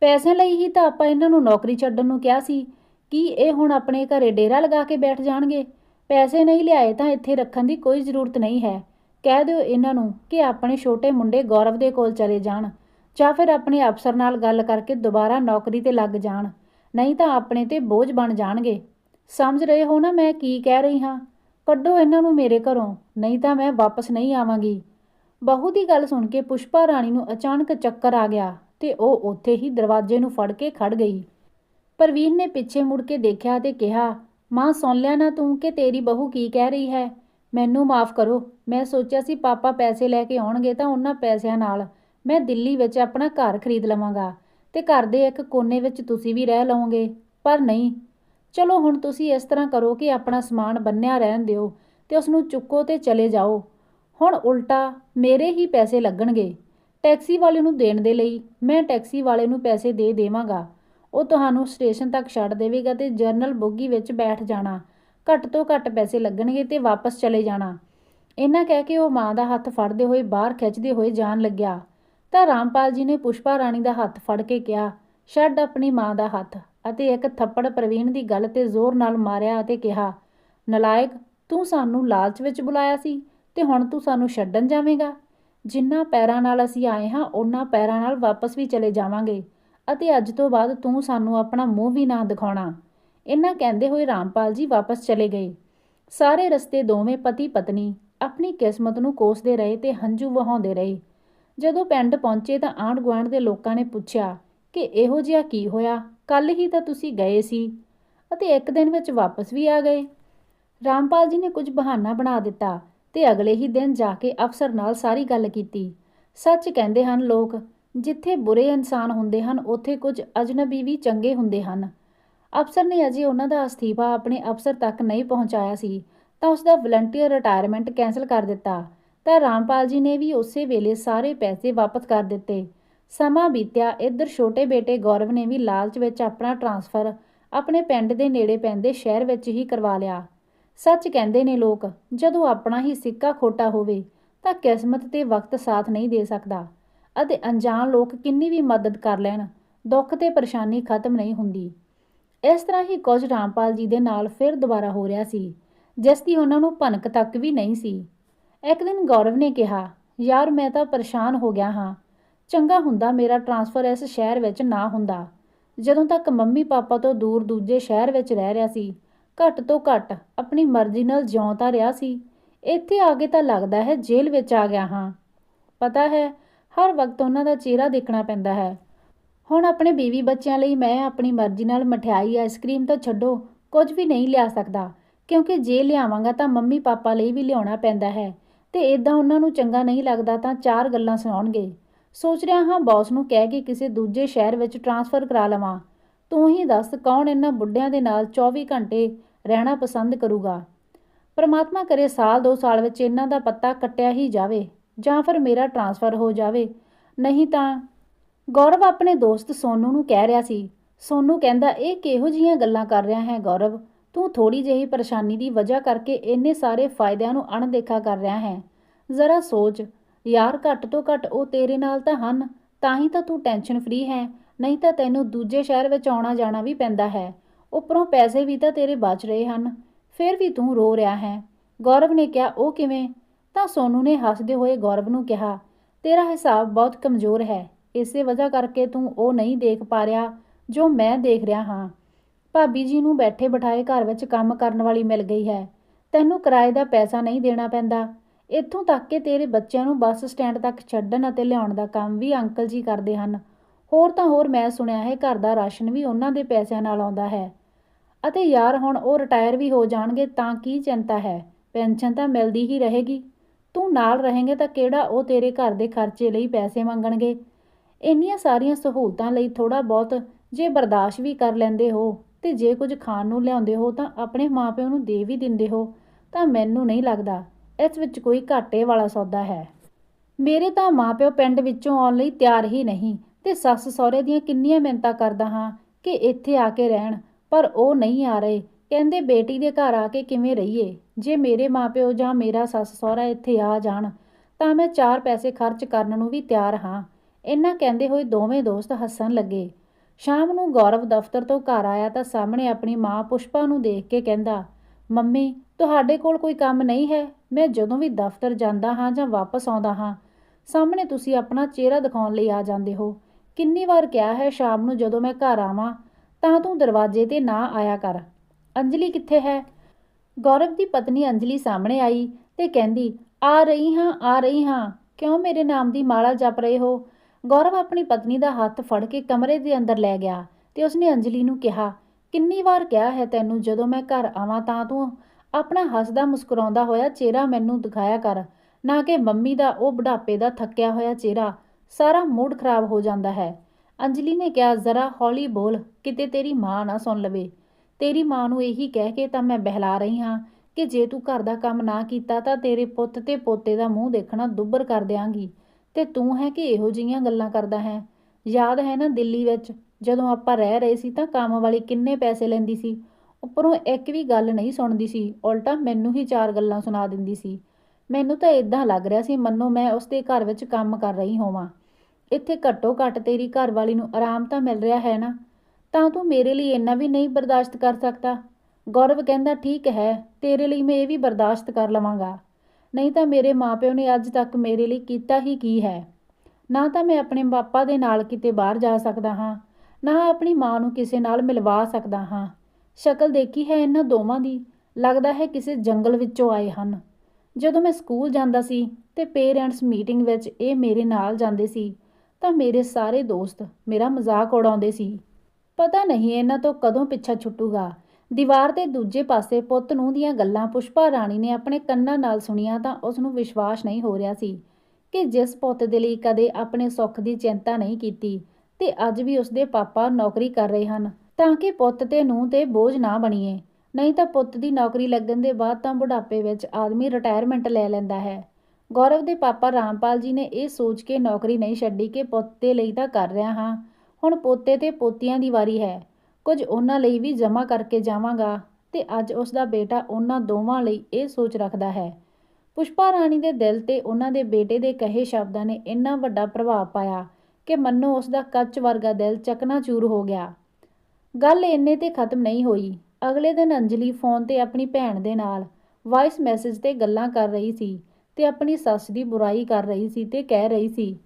ਪੈਸੇ ਲਈ ਹੀ ਤਾਂ ਆਪਾਂ ਇਹਨਾਂ ਨੂੰ ਨੌਕਰੀ ਛੱਡਣ ਨੂੰ ਕਿਹਾ ਸੀ। ਕੀ ਇਹ ਹੁਣ ਆਪਣੇ ਘਰੇ ਡੇਰਾ ਲਗਾ ਕੇ ਬੈਠ ਜਾਣਗੇ? ਪੈਸੇ ਨਹੀਂ ਲਿਆਏ ਤਾਂ ਇੱਥੇ ਰੱਖਣ ਦੀ ਕੋਈ ਜ਼ਰੂਰਤ ਨਹੀਂ ਹੈ। ਕਹਿ ਦਿਓ ਇਹਨਾਂ ਨੂੰ ਕਿ ਆਪਣੇ ਛੋਟੇ ਮੁੰਡੇ ਗੌਰਵ ਦੇ ਕੋਲ ਚਲੇ ਜਾਣ ਜਾਂ ਫਿਰ ਆਪਣੇ ਅਫਸਰ ਨਾਲ ਗੱਲ ਕਰਕੇ ਦੁਬਾਰਾ ਨੌਕਰੀ ਤੇ ਲੱਗ ਜਾਣ। ਨਹੀਂ ਤਾਂ ਆਪਣੇ ਤੇ ਬੋਝ ਬਣ ਜਾਣਗੇ। ਸਮਝ ਰਹੇ ਹੋ ਨਾ ਮੈਂ ਕੀ ਕਹਿ ਰਹੀ ਹਾਂ? ਕੱਢੋ ਇਹਨਾਂ ਨੂੰ ਮੇਰੇ ਘਰੋਂ, ਨਹੀਂ ਤਾਂ ਮੈਂ ਵਾਪਸ ਨਹੀਂ ਆਵਾਂਗੀ। ਬਹੂ ਦੀ ਗੱਲ ਸੁਣ ਕੇ ਪੁਸ਼ਪਾ ਰਾਣੀ ਨੂੰ ਅਚਾਨਕ ਚੱਕਰ ਆ ਗਿਆ ਤੇ ਉਹ ਉੱਥੇ ਹੀ ਦਰਵਾਜ਼ੇ ਨੂੰ ਫੜ ਕੇ ਖੜ ਗਈ। ਪ੍ਰਵੀਨ ਨੇ ਪਿੱਛੇ ਮੁੜ ਕੇ ਦੇਖਿਆ ਤੇ ਕਿਹਾ, ਮਾਂ, ਸੁਣ ਲਿਆ ਨਾ ਤੂੰ ਕਿ ਤੇਰੀ ਬਹੂ ਕੀ ਕਹਿ ਰਹੀ ਹੈ? ਮੈਨੂੰ ਮਾਫ ਕਰੋ, ਮੈਂ ਸੋਚਿਆ ਸੀ ਪਾਪਾ ਪੈਸੇ ਲੈ ਕੇ ਆਉਣਗੇ ਤਾਂ ਉਹਨਾਂ ਪੈਸਿਆਂ ਨਾਲ। ਮੈਂ ਦਿੱਲੀ ਵਿੱਚ ਆਪਣਾ ਘਰ ਖਰੀਦ ਲਵਾਂਗਾ ਤੇ ਘਰ ਦੇ ਇੱਕ ਕੋਨੇ ਵਿੱਚ ਤੁਸੀਂ ਵੀ ਰਹਿ ਲਓਗੇ ਪਰ ਨਹੀਂ ਚਲੋ ਹੁਣ ਤੁਸੀਂ ਇਸ ਤਰ੍ਹਾਂ ਕਰੋ ਕਿ ਆਪਣਾ ਸਮਾਨ ਬੰਨਿਆ ਰਹਿਣ ਦਿਓ ਤੇ ਉਸ ਨੂੰ ਚੁੱਕੋ ਤੇ ਚਲੇ ਜਾਓ। ਹੁਣ ਉਲਟਾ ਮੇਰੇ ਹੀ ਪੈਸੇ ਲੱਗਣਗੇ। ਟੈਕਸੀ ਵਾਲੇ ਨੂੰ ਦੇਣ ਦੇ ਲਈ ਮੈਂ ਟੈਕਸੀ ਵਾਲੇ ਨੂੰ ਪੈਸੇ ਦੇ ਦੇਵਾਂਗਾ। ਉਹ ਤੁਹਾਨੂੰ ਸਟੇਸ਼ਨ ਤੱਕ ਛੱਡ ਦੇਵੇਗਾ ਤੇ ਜਰਨਲ ਬੋਗੀ ਵਿੱਚ ਬੈਠ ਜਾਣਾ। ਘੱਟ ਤੋਂ ਘੱਟ ਪੈਸੇ ਲੱਗਣਗੇ ਤੇ ਵਾਪਸ ਚਲੇ ਜਾਣਾ। ਇਹਨਾਂ ਕਹਿ ਕੇ ਉਹ ਮਾਂ ਦਾ ਹੱਥ ਫੜਦੇ ਹੋਏ ਬਾਹਰ ਖਿੱਚਦੇ ਹੋਏ ਜਾਣ ਲੱਗਿਆ। ਤਾਂ ਰਾਮਪਾਲ ਜੀ ਨੇ ਪੁਸ਼ਪਾ ਰਾਣੀ ਦਾ ਹੱਥ ਫੜ ਕੇ ਕਿਹਾ, ਛੱਡ ਆਪਣੀ ਮਾਂ ਦਾ ਹੱਥ। ਅਤੇ ਇੱਕ ਥੱਪੜ ਪ੍ਰਵੀਨ ਦੀ ਗੱਲ ਤੇ ਜ਼ੋਰ ਨਾਲ ਮਾਰਿਆ ਅਤੇ ਕਿਹਾ, ਨਲਾਇਕ, ਤੂੰ ਸਾਨੂੰ ਲਾਲਚ ਵਿੱਚ ਬੁਲਾਇਆ ਸੀ ਤੇ ਹੁਣ ਤੂੰ ਸਾਨੂੰ ਛੱਡਣ ਜਾਵੇਂਗਾ। ਜਿੰਨਾ ਪੈਰਾਂ ਨਾਲ ਅਸੀਂ ਆਏ ਹਾਂ ਉਹਨਾਂ ਪੈਰਾਂ ਨਾਲ ਵਾਪਸ ਵੀ ਚਲੇ ਜਾਵਾਂਗੇ ਅਤੇ ਅੱਜ ਤੋਂ ਬਾਅਦ ਤੂੰ ਸਾਨੂੰ ਆਪਣਾ ਮੂੰਹ ਵੀ ਨਾ ਦਿਖਾਉਣਾ। ਇਹਨਾਂ ਕਹਿੰਦੇ ਹੋਏ ਰਾਮਪਾਲ ਜੀ ਵਾਪਸ ਚਲੇ ਗਏ। ਸਾਰੇ ਰਸਤੇ ਦੋਵੇਂ ਪਤੀ ਪਤਨੀ ਆਪਣੀ ਕਿਸਮਤ ਨੂੰ ਕੋਸਦੇ ਰਹੇ ਤੇ ਹੰਝੂ ਵਹਾਉਂਦੇ ਰਹੇ। ਜਦੋਂ ਪਿੰਡ ਪਹੁੰਚੇ ਤਾਂ ਆਂਢ ਗੁਆਂਢ ਦੇ ਲੋਕਾਂ ਨੇ ਪੁੱਛਿਆ ਕਿ ਇਹੋ ਜਿਹਾ ਕੀ ਹੋਇਆ? ਕੱਲ ਹੀ ਤਾਂ ਤੁਸੀਂ ਗਏ ਸੀ ਅਤੇ ਇੱਕ ਦਿਨ ਵਿੱਚ ਵਾਪਸ ਵੀ ਆ ਗਏ। ਰਾਮਪਾਲ ਜੀ ਨੇ ਕੁਝ ਬਹਾਨਾ ਬਣਾ ਦਿੱਤਾ ਤੇ ਅਗਲੇ ਹੀ ਦਿਨ ਜਾ ਕੇ ਅਫਸਰ ਨਾਲ ਸਾਰੀ ਗੱਲ ਕੀਤੀ। ਸੱਚ ਕਹਿੰਦੇ ਹਨ ਲੋਕ, ਜਿੱਥੇ ਬੁਰੇ ਇਨਸਾਨ ਹੁੰਦੇ ਹਨ, ਉੱਥੇ ਕੁਝ ਅਜਨਬੀ ਵੀ ਚੰਗੇ ਹੁੰਦੇ ਹਨ। ਅਫਸਰ ਨੇ ਅਜੇ ਉਹਨਾਂ ਦਾ ਅਸਤੀਫਾ ਆਪਣੇ ਅਫਸਰ ਤੱਕ ਨਹੀਂ ਪਹੁੰਚਾਇਆ ਸੀ, ਤਾਂ ਉਸ ਦਾ ਵਲੰਟੀਅਰ ਰਿਟਾਇਰਮੈਂਟ ਕੈਨਸਲ ਕਰ ਦਿੱਤਾ। ਤਾਂ ਰਾਮਪਾਲ ਜੀ ਨੇ ਵੀ ਉਸੇ ਵੇਲੇ ਸਾਰੇ ਪੈਸੇ ਵਾਪਸ ਕਰ ਦਿੱਤੇ। ਸਮਾਂ ਬੀਤਿਆ, ਇੱਧਰ ਛੋਟੇ ਬੇਟੇ ਗੌਰਵ ਨੇ ਵੀ ਲਾਲਚ ਵਿੱਚ ਆਪਣਾ ਟਰਾਂਸਫਰ ਆਪਣੇ ਪਿੰਡ ਦੇ ਨੇੜੇ ਪੈਂਦੇ ਸ਼ਹਿਰ ਵਿੱਚ ਹੀ ਕਰਵਾ ਲਿਆ। ਸੱਚ ਕਹਿੰਦੇ ਨੇ ਲੋਕ, ਜਦੋਂ ਆਪਣਾ ਹੀ ਸਿੱਕਾ ਖੋਟਾ ਹੋਵੇ, ਤਾਂ ਕਿਸਮਤ ਤੇ ਵਕਤ ਸਾਥ ਨਹੀਂ ਦੇ ਸਕਦਾ। ਅਤੇ ਅਣਜਾਣ ਲੋਕ ਕਿੰਨੀ ਵੀ ਮਦਦ ਕਰ ਲੈਣ, ਦੁੱਖ ਤੇ ਪਰੇਸ਼ਾਨੀ ਖਤਮ ਨਹੀਂ ਹੁੰਦੀ। ਇਸ ਤਰ੍ਹਾਂ ਹੀ ਕੁਝ ਰਾਮਪਾਲ ਜੀ ਦੇ ਨਾਲ ਫਿਰ ਦੁਬਾਰਾ ਹੋ ਰਿਹਾ ਸੀ, ਜਿਸ ਦੀ ਉਹਨਾਂ ਨੂੰ ਭਨਕ ਤੱਕ ਵੀ ਨਹੀਂ ਸੀ। ਇੱਕ ਦਿਨ ਗੌਰਵ ਨੇ ਕਿਹਾ, ਯਾਰ ਮੈਂ ਤਾਂ ਪਰੇਸ਼ਾਨ ਹੋ ਗਿਆ ਹਾਂ। ਚੰਗਾ ਹੁੰਦਾ ਮੇਰਾ ਟਰਾਂਸਫਰ ਇਸ ਸ਼ਹਿਰ ਵਿੱਚ ਨਾ ਹੁੰਦਾ। ਜਦੋਂ ਤੱਕ ਮੰਮੀ ਪਾਪਾ ਤੋਂ ਦੂਰ ਦੂਜੇ ਸ਼ਹਿਰ ਵਿੱਚ ਰਹਿ ਰਿਹਾ ਸੀ, ਘੱਟ ਤੋਂ ਘੱਟ ਆਪਣੀ ਮਰਜ਼ੀ ਨਾਲ ਜਿਉਂਦਾ ਰਿਹਾ ਸੀ, ਇੱਥੇ ਆ ਕੇ ਤਾਂ ਲੱਗਦਾ ਹੈ ਜੇਲ੍ਹ ਵਿੱਚ ਆ ਗਿਆ ਹਾਂ। ਪਤਾ ਹੈ, ਹਰ ਵਕਤ ਉਹਨਾਂ ਦਾ ਚਿਹਰਾ ਦੇਖਣਾ ਪੈਂਦਾ ਹੈ। ਹੁਣ ਆਪਣੇ ਬੀਵੀ ਬੱਚਿਆਂ ਲਈ ਮੈਂ ਆਪਣੀ ਮਰਜ਼ੀ ਨਾਲ ਮਠਿਆਈ, ਆਈਸਕ੍ਰੀਮ ਤਾਂ ਛੱਡੋ, ਕੁਝ ਵੀ ਨਹੀਂ ਲਿਆ ਸਕਦਾ, ਕਿਉਂਕਿ ਜੇ ਲਿਆਵਾਂਗਾ ਤਾਂ ਮੰਮੀ ਪਾਪਾ ਲਈ ਵੀ ਲਿਆਉਣਾ ਪੈਂਦਾ ਹੈ, ਤੇ ਇਦਾਂ ਉਹਨਾਂ ਨੂੰ ਚੰਗਾ ਨਹੀਂ ਲੱਗਦਾ ਤਾਂ ਚਾਰ ਗੱਲਾਂ ਸੁਣਾਉਣਗੇ। ਸੋਚ ਰਿਹਾ ਹਾਂ ਬੌਸ ਨੂੰ ਕਹਿ ਕੇ ਕਿਸੇ ਦੂਜੇ ਸ਼ਹਿਰ ਵਿੱਚ ਟਰਾਂਸਫਰ ਕਰਾ ਲਵਾਂ। ਤੂੰ ਹੀ ਦੱਸ ਕੌਣ ਇਹਨਾਂ ਬੁੱਢਿਆਂ ਦੇ ਨਾਲ 24 ਘੰਟੇ ਰਹਿਣਾ ਪਸੰਦ ਕਰੂਗਾ? ਪਰਮਾਤਮਾ ਕਰੇ ਸਾਲ ਦੋ ਸਾਲ ਵਿੱਚ ਇਹਨਾਂ ਦਾ ਪੱਤਾ ਕੱਟਿਆ ਹੀ ਜਾਵੇ ਜਾਂ ਫਿਰ ਮੇਰਾ ਟਰਾਂਸਫਰ ਹੋ ਜਾਵੇ। ਨਹੀਂ ਤਾਂ ਗੌਰਵ ਆਪਣੇ ਦੋਸਤ ਸੋਨੂ ਨੂੰ ਕਹਿ ਰਿਹਾ ਸੀ। ਸੋਨੂੰ ਕਹਿੰਦਾ, ਇਹ ਕਿਹੋ ਜੀਆਂ ਗੱਲਾਂ ਕਰ ਰਿਹਾ ਹੈ ਗੌਰਵ? ਤੂੰ ਥੋੜੀ ਜਿਹੀ ਪਰੇਸ਼ਾਨੀ ਦੀ ਵਜ੍ਹਾ ਕਰਕੇ ਇੰਨੇ ਸਾਰੇ ਫਾਇਦਿਆਂ ਨੂੰ ਅਣਦੇਖਾ ਕਰ ਰਿਹਾ ਹੈ। ਜ਼ਰਾ ਸੋਚ ਯਾਰ ਘੱਟ ਤੋਂ ਘੱਟ ਉਹ ਤੇਰੇ ਨਾਲ ਤਾਂ ਹਨ, ਤਾਂ ਹੀ ਤਾਂ ਤੂੰ ਟੈਨਸ਼ਨ ਫਰੀ ਹੈ, ਨਹੀਂ ਤਾਂ ਤੈਨੂੰ ਦੂਜੇ ਸ਼ਹਿਰ ਵਿੱਚ ਆਉਣਾ ਜਾਣਾ ਵੀ ਪੈਂਦਾ ਹੈ। ਉੱਪਰੋਂ ਪੈਸੇ ਵੀ ਤਾਂ ਤੇਰੇ ਬਚ ਰਹੇ ਹਨ, ਫਿਰ ਵੀ ਤੂੰ ਰੋ ਰਿਹਾ ਹੈ। ਗੌਰਵ ਨੇ ਕਿਹਾ, ਉਹ ਕਿਵੇਂ? ਤਾਂ ਸੋਨੂ ਨੇ ਹੱਸਦੇ ਹੋਏ ਗੌਰਵ ਨੂੰ ਕਿਹਾ, ਤੇਰਾ ਹਿਸਾਬ ਬਹੁਤ ਕਮਜ਼ੋਰ ਹੈ, ਇਸੇ ਵਜ੍ਹਾ ਕਰਕੇ ਤੂੰ ਉਹ ਨਹੀਂ ਦੇਖ ਪਾ ਰਿਹਾ ਜੋ ਮੈਂ ਦੇਖ ਰਿਹਾ ਹਾਂ। ਭਾਬੀ ਜੀ ਨੂੰ ਬੈਠੇ ਬਿਠਾਏ ਘਰ ਵਿੱਚ ਕੰਮ ਕਰਨ ਵਾਲੀ ਮਿਲ ਗਈ ਹੈ, ਤੈਨੂੰ ਕਿਰਾਏ ਦਾ ਪੈਸਾ ਨਹੀਂ ਦੇਣਾ ਪੈਂਦਾ ਇੱਥੋਂ ਤੱਕ ਕਿ ਤੇਰੇ ਬੱਚਿਆਂ ਨੂੰ ਬੱਸ ਸਟੈਂਡ ਤੱਕ ਛੱਡਣ ਅਤੇ ਲਿਆਉਣ ਦਾ ਕੰਮ ਵੀ ਅੰਕਲ ਜੀ ਕਰਦੇ ਹਨ। ਹੋਰ ਤਾਂ ਹੋਰ ਮੈਂ ਸੁਣਿਆ ਹੈ, ਘਰ ਦਾ ਰਾਸ਼ਨ ਵੀ ਉਹਨਾਂ ਦੇ ਪੈਸਿਆਂ ਨਾਲ ਆਉਂਦਾ ਹੈ। ਅਤੇ ਯਾਰ, ਹੁਣ ਉਹ ਰਿਟਾਇਰ ਵੀ ਹੋ ਜਾਣਗੇ ਤਾਂ ਕੀ ਚਿੰਤਾ ਹੈ? ਪੈਨਸ਼ਨ ਤਾਂ ਮਿਲਦੀ ਹੀ ਰਹੇਗੀ। ਤੂੰ ਨਾਲ ਰਹੇਂਗੇ ਤਾਂ ਕਿਹੜਾ ਉਹ ਤੇਰੇ ਘਰ ਦੇ ਖਰਚੇ ਲਈ ਪੈਸੇ ਮੰਗਣਗੇ? ਇੰਨੀਆਂ ਸਾਰੀਆਂ ਸਹੂਲਤਾਂ ਲਈ ਥੋੜਾ ਬਹੁਤ ਜੇ ਬਰਦਾਸ਼ਤ ਵੀ ਕਰ ਲੈਂਦੇ ਹੋ ਤੇ ਜੇ ਕੁਝ ਖਾਣ ਨੂੰ ਲਿਆਉਂਦੇ ਹੋ ਤਾਂ ਆਪਣੇ ਮਾਪਿਆਂ ਨੂੰ ਦੇ ਵੀ ਦਿੰਦੇ ਹੋ ਤਾਂ ਮੈਨੂੰ ਨਹੀਂ ਲੱਗਦਾ। ਇਸ ਵਿੱਚ ਕੋਈ ਘਾਟੇ ਵਾਲਾ ਸੌਦਾ ਹੈ। ਮੇਰੇ ਤਾਂ ਮਾਪਿਓ ਪਿੰਡ ਵਿੱਚੋਂ ਆਉਣ ਲਈ ਤਿਆਰ ਹੀ ਨਹੀਂ ਤੇ ਸੱਸ ਸਹੁਰੇ ਦੀਆਂ ਕਿੰਨੀਆਂ ਮਿੰਨਤਾਂ ਕਰਦਾ ਹਾਂ ਕਿ ਇੱਥੇ ਆ ਕੇ ਰਹਿਣ, ਪਰ ਉਹ ਨਹੀਂ ਆ ਰਹੇ। ਕਹਿੰਦੇ, ਬੇਟੀ ਦੇ ਘਰ ਆ ਕੇ ਕਿਵੇਂ ਰਹੀਏ? ਜੇ ਮੇਰੇ ਮਾਪਿਓ ਜਾਂ ਮੇਰਾ ਸੱਸ ਸਹੁਰਾ ਇੱਥੇ ਆ ਜਾਣ, ਤਾਂ ਮੈਂ ਚਾਰ ਪੈਸੇ ਖਰਚ ਕਰਨ ਨੂੰ ਵੀ ਤਿਆਰ ਹਾਂ। ਇੰਨਾ ਕਹਿੰਦੇ ਹੋਏ ਦੋਵੇਂ ਦੋਸਤ ਹੱਸਣ ਲੱਗੇ। ਸ਼ਾਮ ਨੂੰ ਗੌਰਵ ਦਫ਼ਤਰ ਤੋਂ ਘਰ ਆਇਆ ਤਾਂ ਸਾਹਮਣੇ ਆਪਣੀ ਮਾਂ ਪੁਸ਼ਪਾ ਨੂੰ ਦੇਖ ਕੇ ਕਹਿੰਦਾ, ਮੰਮੀ ਤੁਹਾਡੇ ਕੋਲ ਕੋਈ ਕੰਮ ਨਹੀਂ ਹੈ, ਮੈਂ ਜਦੋਂ ਵੀ ਦਫ਼ਤਰ ਜਾਂਦਾ ਹਾਂ ਜਾਂ ਵਾਪਸ ਆਉਂਦਾ ਹਾਂ, ਸਾਹਮਣੇ ਤੁਸੀਂ ਆਪਣਾ ਚਿਹਰਾ ਦਿਖਾਉਣ ਲਈ ਆ ਜਾਂਦੇ ਹੋ। ਕਿੰਨੀ ਵਾਰ ਕਿਹਾ ਹੈ ਸ਼ਾਮ ਨੂੰ ਜਦੋਂ ਮੈਂ ਘਰ ਆਵਾਂ, ਤਾਂ ਤੂੰ ਦਰਵਾਜ਼ੇ ਤੇ ਨਾ ਆਇਆ ਕਰ। ਅੰਜਲੀ ਕਿੱਥੇ ਹੈ? ਗੌਰਵ ਦੀ ਪਤਨੀ ਅੰਜਲੀ ਸਾਹਮਣੇ ਆਈ ਤੇ ਕਹਿੰਦੀ, ਆ ਰਹੀ ਹਾਂ, ਆ ਰਹੀ ਹਾਂ। ਕਿਉਂ ਮੇਰੇ ਨਾਮ ਦੀ ਮਾਲਾ ਜਪ ਰਹੇ ਹੋ? ਗੌਰਵ ਆਪਣੀ ਪਤਨੀ ਦਾ ਹੱਥ ਫੜ ਕੇ ਕਮਰੇ ਦੇ ਅੰਦਰ ਲੈ ਗਿਆ ਤੇ ਉਸਨੇ ਅੰਜਲੀ ਨੂੰ ਕਿਹਾ, ਕਿੰਨੀ ਵਾਰ ਕਿਹਾ ਹੈ ਤੈਨੂੰ ਜਦੋਂ ਮੈਂ ਘਰ ਆਵਾਂ ਤਾਂ ਤੂੰ ਆਪਣਾ ਹੱਸਦਾ ਮੁਸਕਰਾਉਂਦਾ ਹੋਇਆ ਚਿਹਰਾ ਮੈਨੂੰ ਦਿਖਾਇਆ ਕਰ। ਨਾ ਕਿ ਮੰਮੀ ਦਾ, ਉਹ ਬੁਢਾਪੇ ਦਾ ਥੱਕਿਆ ਹੋਇਆ ਚਿਹਰਾ। ਸਾਰਾ ਮੂਡ ਖਰਾਬ ਹੋ ਜਾਂਦਾ ਹੈ। ਅੰਜਲੀ ਨੇ ਕਿਹਾ, ਜ਼ਰਾ ਹੌਲੀ ਬੋਲ, ਕਿਤੇ ਤੇਰੀ ਮਾਂ ਨਾ ਸੁਣ ਲਵੇ। ਤੇਰੀ ਮਾਂ ਨੂੰ ਇਹੀ ਕਹਿ ਕੇ ਤਾਂ ਮੈਂ ਬਹਿਲਾ ਰਹੀ ਹਾਂ ਕਿ ਜੇ ਤੂੰ ਘਰ ਦਾ ਕੰਮ ਨਾ ਕੀਤਾ ਤਾਂ ਤੇਰੇ ਪੁੱਤ ਤੇ ਪੋਤੇ ਦਾ ਮੂੰਹ ਦੇਖਣਾ ਦੁੱਬਰ ਕਰ ਦਿਆਂਗੀ। ਤੇ ਤੂੰ ਹੈ ਕਿ ਇਹੋ ਜਿਹੀਆਂ ਗੱਲਾਂ ਕਰਦਾ ਹੈ? ਯਾਦ ਹੈ ਨਾ ਦਿੱਲੀ ਵਿੱਚ, ਜਦੋਂ ਆਪਾਂ ਰਹਿ ਰਹੇ ਸੀ ਤਾਂ ਕੰਮ ਵਾਲੀ ਕਿੰਨੇ ਪੈਸੇ ਲੈਂਦੀ ਸੀ? ਉੱਪਰੋਂ ਇੱਕ ਵੀ ਗੱਲ ਨਹੀਂ ਸੁਣਦੀ ਸੀ, ਉਲਟਾ ਮੈਨੂੰ ਹੀ ਚਾਰ ਗੱਲਾਂ ਸੁਣਾ ਦਿੰਦੀ ਸੀ। ਮੈਨੂੰ ਤਾਂ ਇਦਾਂ ਲੱਗ ਰਿਹਾ ਸੀ, ਮੰਨੋ ਮੈਂ ਉਸਦੇ ਘਰ ਵਿੱਚ ਕੰਮ ਕਰ ਰਹੀ ਹੋਵਾਂ। ਇੱਥੇ ਘੱਟੋ ਘੱਟ ਤੇਰੀ ਘਰ ਵਾਲੀ ਨੂੰ ਆਰਾਮ ਤਾਂ ਮਿਲ ਰਿਹਾ ਹੈ ਨਾ? ਤਾਂ ਤੂੰ ਮੇਰੇ ਲਈ ਇੰਨਾ ਵੀ ਨਹੀਂ ਬਰਦਾਸ਼ਤ ਕਰ ਸਕਦਾ? ਗੌਰਵ ਕਹਿੰਦਾ, ਠੀਕ ਹੈ, ਤੇਰੇ ਲਈ ਮੈਂ ਇਹ ਵੀ ਬਰਦਾਸ਼ਤ ਕਰ ਲਵਾਂਗਾ। ਨਹੀਂ ਤਾਂ ਮੇਰੇ ਮਾਪਿਓ ਨੇ ਅੱਜ ਤੱਕ ਮੇਰੇ ਲਈ ਕੀਤਾ ਹੀ ਕੀ ਹੈ? ਨਾ ਤਾਂ ਮੈਂ ਆਪਣੇ ਪਾਪਾ ਦੇ ਨਾਲ ਕਿਤੇ ਬਾਹਰ ਜਾ ਸਕਦਾ ਹਾਂ, ਨਾ ਆਪਣੀ ਮਾਂ ਨੂੰ ਕਿਸੇ ਨਾਲ ਮਿਲਵਾ ਸਕਦਾ ਹਾਂ। ਸ਼ਕਲ ਦੇਖੀ ਹੈ ਇਹਨਾਂ ਦੋਵਾਂ ਦੀ, ਲੱਗਦਾ ਹੈ ਕਿਸੇ ਜੰਗਲ ਵਿੱਚੋਂ ਆਏ ਹਨ। ਜਦੋਂ ਮੈਂ ਸਕੂਲ ਜਾਂਦਾ ਸੀ ਤੇ ਪੇਰੈਂਟਸ ਮੀਟਿੰਗ ਵਿੱਚ ਇਹ ਮੇਰੇ ਨਾਲ ਜਾਂਦੇ ਸੀ, ਤਾਂ ਮੇਰੇ ਸਾਰੇ ਦੋਸਤ ਮੇਰਾ ਮਜ਼ਾਕ ਉਡਾਉਂਦੇ ਸੀ। ਪਤਾ ਨਹੀਂ ਇਹਨਾਂ ਤੋਂ ਕਦੋਂ ਪਿੱਛਾ ਛੁੱਟੂਗਾ। ਦੀਵਾਰ ਦੇ ਦੂਜੇ ਪਾਸੇ ਪੁੱਤ ਨੂੰ ਦੀਆਂ ਗੱਲਾਂ ਪੁਸ਼ਪਾ ਰਾਣੀ ਨੇ ਆਪਣੇ ਕੰਨਾਂ ਨਾਲ ਸੁਣੀਆਂ ਤਾਂ ਉਸ ਨੂੰ ਵਿਸ਼ਵਾਸ ਨਹੀਂ ਹੋ ਰਿਹਾ ਸੀ ਕਿ ਜਿਸ ਪੁੱਤ ਦੇ ਲਈ ਕਦੇ ਆਪਣੇ ਸੁੱਖ ਦੀ ਚਿੰਤਾ ਨਹੀਂ ਕੀਤੀ ਤੇ ਅੱਜ ਵੀ ਉਸਦੇ ਪਾਪਾ ਨੌਕਰੀ ਕਰ ਰਹੇ ਹਨ। ਤਾਂ ਕਿ ਪੁੱਤ ਤੇ ਨੂੰ ਤੇ ਬੋਝ ਨਾ ਬਣੀਏ। ਨਹੀਂ ਤਾਂ ਪੁੱਤ ਦੀ ਨੌਕਰੀ ਲੱਗਣ ਦੇ ਬਾਅਦ ਤਾਂ ਬੁਢਾਪੇ ਵਿੱਚ ਆਦਮੀ ਰਿਟਾਇਰਮੈਂਟ ਲੈ ਲੈਂਦਾ ਹੈ। ਗੌਰਵ ਦੇ ਪਾਪਾ ਰਾਮਪਾਲ ਜੀ ਨੇ ਇਹ ਸੋਚ ਕੇ ਨੌਕਰੀ ਨਹੀਂ ਛੱਡੀ ਕਿ ਪੁੱਤ ਦੇ ਲਈ ਤਾਂ ਕਰ ਰਿਹਾ ਹਾਂ। ਹੁਣ ਪੋਤੇ ਤੇ ਪੋਤੀਆਂ ਦੀ ਵਾਰੀ ਹੈ। ਕੁਝ ਉਹਨਾਂ ਲਈ ਵੀ ਜਮ੍ਹਾਂ ਕਰਕੇ ਜਾਵਾਂਗਾ ਤੇ ਅੱਜ ਉਸ ਦਾ ਬੇਟਾ ਉਹਨਾਂ ਦੋਵਾਂ ਲਈ ਇਹ ਸੋਚ ਰੱਖਦਾ ਹੈ। ਪੁਸ਼ਪਾ ਰਾਣੀ ਦੇ ਦਿਲ ਤੇ ਉਹਨਾਂ ਦੇ ਬੇਟੇ ਦੇ ਕਹੇ ਸ਼ਬਦਾਂ ਨੇ ਇੰਨਾ ਵੱਡਾ ਪ੍ਰਭਾਵ ਪਾਇਆ ਕਿ ਮੰਨੋ ਉਸ ਦਾ ਕੱਚ ਵਰਗਾ ਦਿਲ ਚਕਨਾਚੂਰ ਹੋ ਗਿਆ। ਗੱਲ ਇੰਨੇ ਤੇ ਖਤਮ ਨਹੀਂ ਹੋਈ। ਅਗਲੇ ਦਿਨ ਅੰਜਲੀ ਫੋਨ ਤੇ ਆਪਣੀ ਭੈਣ ਦੇ ਨਾਲ ਵਾਇਸ ਮੈਸੇਜ ਤੇ ਗੱਲਾਂ ਕਰ ਰਹੀ ਸੀ ਤੇ ਆਪਣੀ ਸੱਸ ਦੀ ਬੁਰਾਈ ਕਰ ਰਹੀ ਸੀ ਤੇ ਕਹਿ ਰਹੀ ਸੀ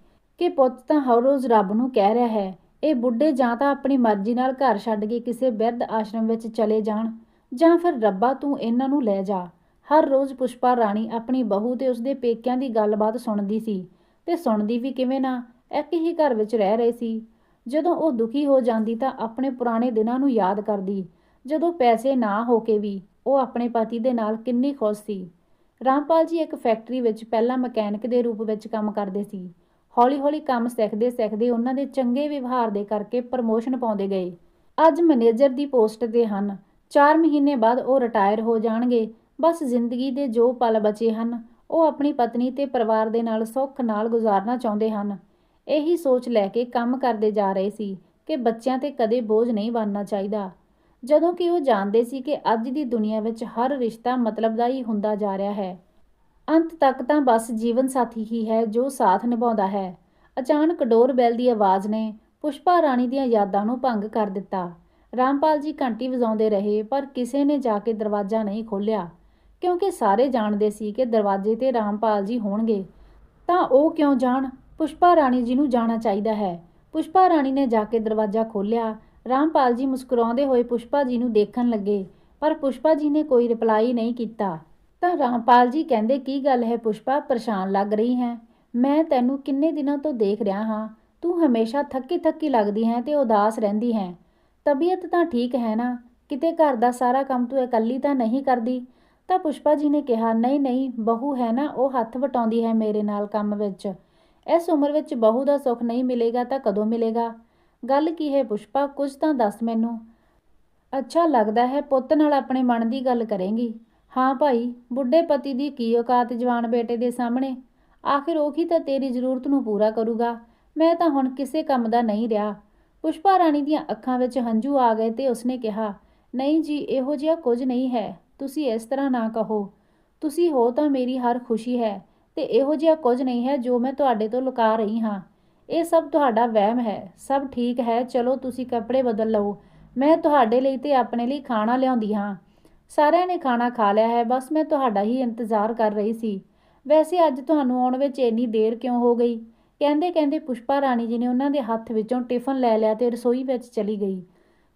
ਕਿ ਪੁੱਤ ਤਾਂ ਹਰ ਰੋਜ਼ ਰੱਬ ਨੂੰ ਕਹਿ ਰਿਹਾ ਹੈ, ਇਹ ਬੁੱਢੇ ਜਾਂ ਤਾਂ ਆਪਣੀ ਮਰਜ਼ੀ ਨਾਲ ਘਰ ਛੱਡ ਕੇ ਕਿਸੇ ਬਿਰਧ ਆਸ਼ਰਮ ਵਿੱਚ ਚਲੇ ਜਾਣ ਜਾਂ ਫਿਰ ਰੱਬਾ ਤੂੰ ਇਹਨਾਂ ਨੂੰ ਲੈ ਜਾ। ਹਰ ਰੋਜ਼ ਪੁਸ਼ਪਾ ਰਾਣੀ ਆਪਣੀ ਬਹੂ ਤੇ ਉਸਦੇ ਪੇਕਿਆਂ ਦੀ ਗੱਲਬਾਤ ਸੁਣਦੀ ਸੀ ਤੇ ਸੁਣਦੀ ਵੀ ਕਿਵੇਂ ਨਾ, ਇੱਕ ਹੀ ਘਰ ਵਿੱਚ ਰਹਿ ਰਹੇ ਸੀ। ਜਦੋਂ ਉਹ ਦੁਖੀ ਹੋ ਜਾਂਦੀ ਤਾਂ ਆਪਣੇ ਪੁਰਾਣੇ ਦਿਨਾਂ ਨੂੰ ਯਾਦ ਕਰਦੀ। ਜਦੋਂ ਪੈਸੇ ਨਾ ਹੋ ਕੇ ਵੀ, ਉਹ ਆਪਣੇ ਪਤੀ ਦੇ ਨਾਲ ਕਿੰਨੀ ਖੁਸ਼ ਸੀ। ਰਾਮਪਾਲ ਜੀ ਇੱਕ ਫੈਕਟਰੀ ਵਿੱਚ ਪਹਿਲਾਂ ਮਕੈਨਿਕ ਦੇ ਰੂਪ ਵਿੱਚ ਕੰਮ ਕਰਦੇ ਸੀ। ਹੌਲੀ-ਹੌਲੀ ਕੰਮ ਸਿੱਖਦੇ ਸਿੱਖਦੇ ਉਹਨਾਂ ਦੇ ਚੰਗੇ ਵਿਵਹਾਰ ਦੇ ਕਰਕੇ ਪ੍ਰਮੋਸ਼ਨ ਪਾਉਂਦੇ ਗਏ। ਅੱਜ ਮੈਨੇਜਰ ਦੀ ਪੋਸਟ ਤੇ ਹਨ। 4 ਮਹੀਨੇ ਬਾਅਦ ਉਹ ਰਿਟਾਇਰ ਹੋ ਜਾਣਗੇ। ਬਸ ਜ਼ਿੰਦਗੀ ਦੇ ਜੋ ਪਲ ਬਚੇ ਹਨ, ਉਹ ਆਪਣੀ ਪਤਨੀ ਤੇ ਪਰਿਵਾਰ ਦੇ ਨਾਲ ਸੁੱਖ ਨਾਲ ਗੁਜ਼ਾਰਨਾ ਚਾਹੁੰਦੇ ਹਨ। ਇਹੀ ਸੋਚ ਲੈ ਕੇ ਕੰਮ ਕਰਦੇ ਜਾ ਰਹੇ ਸੀ ਕਿ ਬੱਚਿਆਂ ਤੇ ਕਦੇ ਬੋਝ ਨਹੀਂ ਬਣਨਾ ਚਾਹੀਦਾ। ਜਦੋਂ ਕਿ ਉਹ ਜਾਣਦੇ ਸੀ ਕਿ ਅੱਜ ਦੀ ਦੁਨੀਆ ਵਿੱਚ ਹਰ ਰਿਸ਼ਤਾ ਮਤਲਬ ਦਾ ਹੀ ਹੁੰਦਾ ਜਾ ਰਿਹਾ ਹੈ। ਅੰਤ ਤੱਕ ਤਾਂ ਬਸ ਜੀਵਨ ਸਾਥੀ ਹੀ ਹੈ ਜੋ ਸਾਥ ਨਿਭਾਉਂਦਾ ਹੈ। ਅਚਾਨਕ ਡੋਰ ਬੈਲ ਦੀ ਆਵਾਜ਼ ਨੇ ਪੁਸ਼ਪਾ ਰਾਣੀ ਦੀਆਂ ਯਾਦਾਂ ਨੂੰ ਭੰਗ ਕਰ ਦਿੱਤਾ। ਰਾਮਪਾਲ ਜੀ ਘੰਟੀ ਵਜਾਉਂਦੇ ਰਹੇ, ਪਰ ਕਿਸੇ ਨੇ ਜਾ ਕੇ ਦਰਵਾਜ਼ਾ ਨਹੀਂ ਖੋਲ੍ਹਿਆ। ਕਿਉਂਕਿ ਸਾਰੇ ਜਾਣਦੇ ਸੀ ਕਿ ਦਰਵਾਜ਼ੇ ਤੇ ਰਾਮਪਾਲ ਜੀ ਹੋਣਗੇ, ਤਾਂ ਉਹ ਕਿਉਂ ਜਾਣ? ਪੁਸ਼ਪਾ ਰਾਣੀ ਜੀ ਨੂੰ ਜਾਣਾ ਚਾਹੀਦਾ ਹੈ। ਪੁਸ਼ਪਾ ਰਾਣੀ ਨੇ ਜਾ ਕੇ ਦਰਵਾਜ਼ਾ ਖੋਲ੍ਹਿਆ। ਰਾਮਪਾਲ ਜੀ ਮੁਸਕਰਾਉਂਦੇ ਹੋਏ ਪੁਸ਼ਪਾ ਜੀ ਨੂੰ ਦੇਖਣ ਲੱਗੇ, ਪਰ ਪੁਸ਼ਪਾ ਜੀ ਨੇ ਕੋਈ ਰਿਪਲਾਈ ਨਹੀਂ ਕੀਤਾ। ਤਾਂ ਰਾਮਪਾਲ ਜੀ ਕਹਿੰਦੇ, ਕੀ ਗੱਲ ਹੈ ਪੁਸ਼ਪਾ? ਪਰੇਸ਼ਾਨ ਲੱਗ ਰਹੀ ਹੈ। ਮੈਂ ਤੈਨੂੰ ਕਿੰਨੇ ਦਿਨਾਂ ਤੋਂ ਦੇਖ ਰਿਹਾ ਹਾਂ। ਤੂੰ ਹਮੇਸ਼ਾ ਥੱਕੀ ਥੱਕੀ ਲੱਗਦੀ ਹੈ ਤੇ ਉਦਾਸ ਰਹਿੰਦੀ ਹੈ। ਤਬੀਅਤ ਤਾਂ ਠੀਕ ਹੈ ਨਾ? ਕਿਤੇ ਘਰ ਦਾ ਸਾਰਾ ਕੰਮ ਤੂੰ ਇਕੱਲੀ ਤਾਂ ਨਹੀਂ ਕਰਦੀ? ਤਾਂ ਪੁਸ਼ਪਾ ਜੀ ਨੇ ਕਿਹਾ, ਨਹੀਂ ਨਹੀਂ, ਬਹੂ ਹੈ ਨਾ, ਉਹ ਹੱਥ ਵਟਾਉਂਦੀ ਹੈ ਮੇਰੇ ਨਾਲ ਕੰਮ ਵਿੱਚ। ਇਸ ਉਮਰ ਵਿੱਚ ਬਹੂ ਦਾ ਸੁੱਖ ਨਹੀਂ ਮਿਲੇਗਾ ਤਾਂ ਕਦੋਂ ਮਿਲੇਗਾ? ਗੱਲ ਕੀ ਹੈ ਪੁਸ਼ਪਾ? ਕੁਝ ਤਾਂ ਦੱਸ ਮੈਨੂੰ। ਅੱਛਾ, ਲੱਗਦਾ ਹੈ ਪੁੱਤ ਨਾਲ ਆਪਣੇ ਮਨ ਦੀ ਗੱਲ ਕਰੇਂਗੀ। ਹਾਂ ਭਾਈ, ਬੁੱਢੇ ਪਤੀ ਦੀ ਕੀ ਔਕਾਤ ਜਵਾਨ ਬੇਟੇ ਦੇ ਸਾਹਮਣੇ? ਆਖਿਰ ਉਹ ਹੀ ਤਾਂ ਤੇਰੀ ਜ਼ਰੂਰਤ ਨੂੰ ਪੂਰਾ ਕਰੂਗਾ? ਮੈਂ ਤਾਂ ਹੁਣ ਕਿਸੇ ਕੰਮ ਦਾ ਨਹੀਂ ਰਿਹਾ। ਪੁਸ਼ਪਾ ਰਾਣੀ ਦੀਆਂ ਅੱਖਾਂ ਵਿੱਚ ਹੰਝੂ ਆ ਗਏ ਤੇ ਉਸਨੇ ਕਿਹਾ, ਨਹੀਂ ਜੀ, ਇਹੋ ਜਿਹਾ ਕੁਝ ਨਹੀਂ ਹੈ। ਤੁਸੀਂ ਇਸ ਤਰ੍ਹਾਂ ਨਾ ਕਹੋ। ਤੁਸੀਂ ਹੋ ਤਾਂ ਮੇਰੀ ਹਰ ਖੁਸ਼ੀ ਹੈ। ਤੇ ਇਹੋ ਜਿਹਾ ਕੁਝ ਨਹੀਂ ਹੈ ਜੋ ਮੈਂ ਤੁਹਾਡੇ ਤੋਂ ਲੁਕਾ ਰਹੀ ਹਾਂ। ਇਹ ਸਭ ਤੁਹਾਡਾ ਵਹਿਮ ਹੈ। ਸਭ ਠੀਕ ਹੈ। ਚਲੋ ਤੁਸੀਂ ਕੱਪੜੇ ਬਦਲ ਲਓ। ਮੈਂ ਤੁਹਾਡੇ ਲਈ ਤੇ ਆਪਣੇ ਲਈ ਖਾਣਾ ਲਿਆਉਂਦੀ ਹਾਂ। ਸਾਰਿਆਂ ਨੇ ਖਾਣਾ ਖਾ ਲਿਆ ਹੈ। ਬਸ ਮੈਂ ਤੁਹਾਡਾ ਹੀ ਇੰਤਜ਼ਾਰ ਕਰ ਰਹੀ ਸੀ। ਵੈਸੇ ਅੱਜ ਤੁਹਾਨੂੰ ਆਉਣ ਵਿੱਚ ਇੰਨੀ ਦੇਰ ਕਿਉਂ ਹੋ ਗਈ? ਕਹਿੰਦੇ ਕਹਿੰਦੇ ਪੁਸ਼ਪਾ ਰਾਣੀ ਜੀ ਨੇ ਉਹਨਾਂ ਦੇ ਹੱਥ ਵਿੱਚੋਂ ਟਿਫਨ ਲੈ ਲਿਆ ਤੇ ਰਸੋਈ ਵਿੱਚ ਚਲੀ ਗਈ।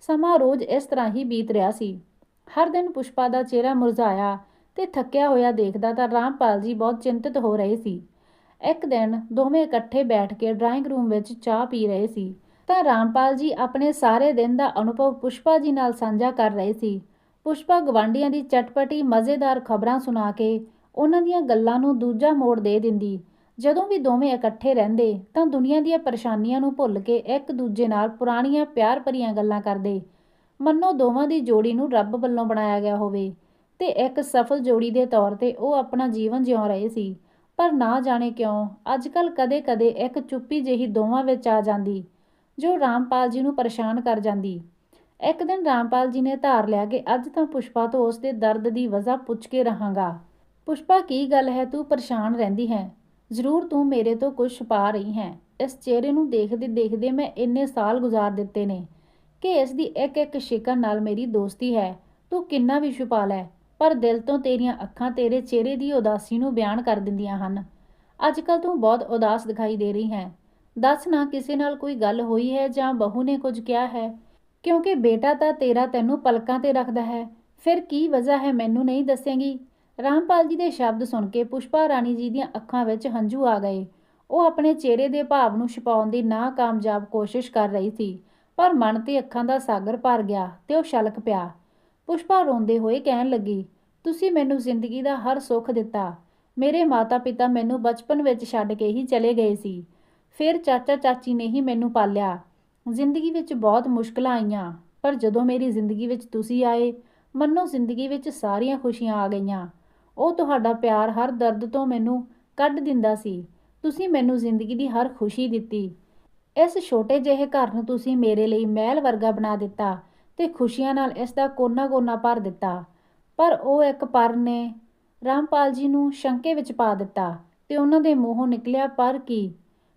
ਸਮਾਂ ਰੋਜ਼ ਇਸ ਤਰ੍ਹਾਂ ਹੀ ਬੀਤ ਰਿਹਾ ਸੀ। ਹਰ ਦਿਨ ਪੁਸ਼ਪਾ ਦਾ ਚਿਹਰਾ ਮੁਰਝਾਇਆ। ਤੇ ਥੱਕਿਆ ਹੋਇਆ ਦੇਖਦਾ ਤਾਂ ਰਾਮਪਾਲ ਜੀ ਬਹੁਤ ਚਿੰਤਤ ਹੋ ਰਹੇ ਸੀ। ਇੱਕ ਦਿਨ ਦੋਵੇਂ ਇਕੱਠੇ ਬੈਠ ਕੇ ਡਰਾਇੰਗ ਰੂਮ ਵਿੱਚ ਚਾਹ ਪੀ ਰਹੇ ਸੀ। ਤਾਂ ਰਾਮਪਾਲ ਜੀ ਆਪਣੇ ਸਾਰੇ ਦਿਨ ਦਾ ਅਨੁਭਵ ਪੁਸ਼ਪਾ ਜੀ ਨਾਲ ਸਾਂਝਾ ਕਰ ਰਹੇ ਸੀ। ਪੁਸ਼ਪਾ ਗਵਾਂਡੀਆਂ ਦੀ ਚਟਪਟੀ, ਮਜ਼ੇਦਾਰ ਖਬਰਾਂ ਸੁਣਾ ਕੇ ਉਹਨਾਂ ਦੀਆਂ ਗੱਲਾਂ ਨੂੰ ਦੂਜਾ ਮੋੜ ਦੇ ਦਿੰਦੀ। ਜਦੋਂ ਵੀ ਦੋਵੇਂ ਇਕੱਠੇ ਰਹਿੰਦੇ ਤਾਂ ਦੁਨੀਆ ਦੀਆਂ ਪਰੇਸ਼ਾਨੀਆਂ ਨੂੰ ਭੁੱਲ ਕੇ ਇੱਕ ਦੂਜੇ ਨਾਲ ਪੁਰਾਣੀਆਂ ਪਿਆਰ ਭਰੀਆਂ ਗੱਲਾਂ ਕਰਦੇ। ਮੰਨੋ ਦੋਵਾਂ ਦੀ ਜੋੜੀ ਨੂੰ ਰੱਬ ਵੱਲੋਂ ਬਣਾਇਆ ਗਿਆ ਹੋਵੇ। ਤੇ ਇੱਕ ਸਫਲ ਜੋੜੀ ਦੇ ਤੌਰ ਤੇ ਉਹ ਆਪਣਾ ਜੀਵਨ ਜਿਉ ਰਹੇ ਸੀ। ਪਰ ਨਾ ਜਾਣੇ ਕਿਉਂ ਅੱਜਕੱਲ ਕਦੇ-ਕਦੇ ਇੱਕ ਚੁੱਪੀ ਜਿਹੀ ਦੋਵਾਂ ਵਿੱਚ ਆ ਜਾਂਦੀ, ਜੋ ਰਾਮਪਾਲ ਜੀ ਨੂੰ ਪਰੇਸ਼ਾਨ ਕਰ ਜਾਂਦੀ। ਇੱਕ ਦਿਨ ਰਾਮਪਾਲ ਜੀ ਨੇ ਧਾਰ ਲਿਆ ਕਿ ਅੱਜ ਤਾਂ ਪੁਸ਼ਪਾ ਤੋਂ ਉਸ ਦੇ ਦਰਦ ਦੀ ਵਜ੍ਹਾ ਪੁੱਛ ਕੇ ਰਹਾਂਗਾ। ਪੁਸ਼ਪਾ, ਕੀ ਗੱਲ ਹੈ? ਤੂੰ ਪਰੇਸ਼ਾਨ ਰਹਿੰਦੀ ਹੈ। ਜ਼ਰੂਰ ਤੂੰ ਮੇਰੇ ਤੋਂ ਕੁਝ ਛੁਪਾ ਰਹੀ ਹੈ। ਇਸ ਚਿਹਰੇ ਨੂੰ ਦੇਖਦੇ ਦੇਖਦੇ ਮੈਂ ਇੰਨੇ ਸਾਲ ਗੁਜ਼ਾਰ ਦਿੱਤੇ ਨੇ ਕਿ ਇਸ ਦੀ ਇੱਕ ਇੱਕ ਸ਼ਿਕਨ ਨਾਲ ਮੇਰੀ ਦੋਸਤੀ ਹੈ। ਤੂੰ ਕਿੰਨਾ ਵੀ ਛੁਪਾ ਲੈ। ਪਰ ਦਿਲ ਤੋਂ ਤੇਰੀਆਂ ਅੱਖਾਂ ਤੇਰੇ ਚਿਹਰੇ ਦੀ ਉਦਾਸੀ ਨੂੰ ਬਿਆਨ ਕਰ ਦਿੰਦੀਆਂ ਹਨ। ਅੱਜ ਕੱਲ ਤੂੰ ਬਹੁਤ ਉਦਾਸ ਦਿਖਾਈ ਦੇ ਰਹੀ ਹੈ। ਦੱਸ ਨਾ ਕਿਸੇ ਨਾਲ ਕੋਈ ਗੱਲ ਹੋਈ ਹੈ ਜਾਂ ਬਹੂ ਨੇ ਕੁਝ ਕਿਹਾ ਹੈ। ਕਿਉਂਕਿ ਬੇਟਾ ਤਾਂ ਤੇਰਾ ਤੈਨੂੰ ਪਲਕਾਂ ਤੇ ਰੱਖਦਾ ਹੈ। ਫਿਰ ਕੀ ਵਜ੍ਹਾ ਹੈ ਮੈਨੂੰ ਨਹੀਂ ਦੱਸੇਂਗੀ? ਰਾਮਪਾਲ ਜੀ ਦੇ ਸ਼ਬਦ ਸੁਣ ਕੇ ਪੁਸ਼ਪਾ ਰਾਣੀ ਜੀ ਦੀਆਂ ਅੱਖਾਂ ਵਿੱਚ ਹੰਝੂ ਆ ਗਏ। ਉਹ ਆਪਣੇ ਚਿਹਰੇ ਦੇ ਭਾਵ ਨੂੰ ਛੁਪਾਉਣ ਦੀ ਨਾਕਾਮਯਾਬ ਕੋਸ਼ਿਸ਼ ਕਰ ਰਹੀ ਸੀ, ਪਰ ਮਨ ਤੇ ਅੱਖਾਂ ਦਾ ਸਾਗਰ ਭਰ ਗਿਆ ਤੇ ਉਹ ਛਲਕ ਪਿਆ। ਪੁਸ਼ਪਾ ਰੋਂਦੇ ਹੋਏ ਕਹਿਣ ਲੱਗੀ, ਤੁਸੀਂ ਮੈਨੂੰ ਜ਼ਿੰਦਗੀ ਦਾ ਹਰ ਸੁੱਖ ਦਿੱਤਾ। ਮੇਰੇ ਮਾਤਾ-ਪਿਤਾ ਮੈਨੂੰ ਬਚਪਨ ਵਿੱਚ ਛੱਡ ਕੇ ਹੀ ਚਲੇ ਗਏ ਸੀ। ਫਿਰ ਚਾਚਾ ਚਾਚੀ ਨੇ ਹੀ ਮੈਨੂੰ ਪਾਲਿਆ। ਜ਼ਿੰਦਗੀ ਵਿੱਚ ਬਹੁਤ ਮੁਸ਼ਕਲਾਂ ਆਈਆਂ, ਪਰ ਜਦੋਂ ਮੇਰੀ ਜ਼ਿੰਦਗੀ ਵਿੱਚ ਤੁਸੀਂ ਆਏ, ਮੰਨੋ ਜ਼ਿੰਦਗੀ ਵਿੱਚ ਸਾਰੀਆਂ ਖੁਸ਼ੀਆਂ ਆ ਗਈਆਂ। ਉਹ ਤੁਹਾਡਾ ਪਿਆਰ ਹਰ ਦਰਦ ਤੋਂ ਮੈਨੂੰ ਕੱਢ ਦਿੰਦਾ ਸੀ। ਤੁਸੀਂ ਮੈਨੂੰ ਜ਼ਿੰਦਗੀ ਦੀ ਹਰ ਖੁਸ਼ੀ ਦਿੱਤੀ। ਇਸ ਛੋਟੇ ਜਿਹੇ ਘਰ ਨੂੰ ਤੁਸੀਂ ਮੇਰੇ ਲਈ ਮਹਿਲ ਵਰਗਾ ਬਣਾ ਦਿੱਤਾ। ਤੇ ਖੁਸ਼ੀਆਂ ਨਾਲ ਇਸ ਦਾ ਕੋਨਾ-ਕੋਨਾ ਭਰ ਦਿੱਤਾ। ਪਰ ਉਹ ਇੱਕ ਪਰ ਨੇ। ਰਾਮਪਾਲ ਜੀ ਨੂੰ ਸ਼ੰਕੇ ਵਿੱਚ ਪਾ ਦਿੱਤਾ ਤੇ ਉਹਨਾਂ ਦੇ ਮੂੰਹੋਂ ਨਿਕਲਿਆ ਪਰ ਕੀ।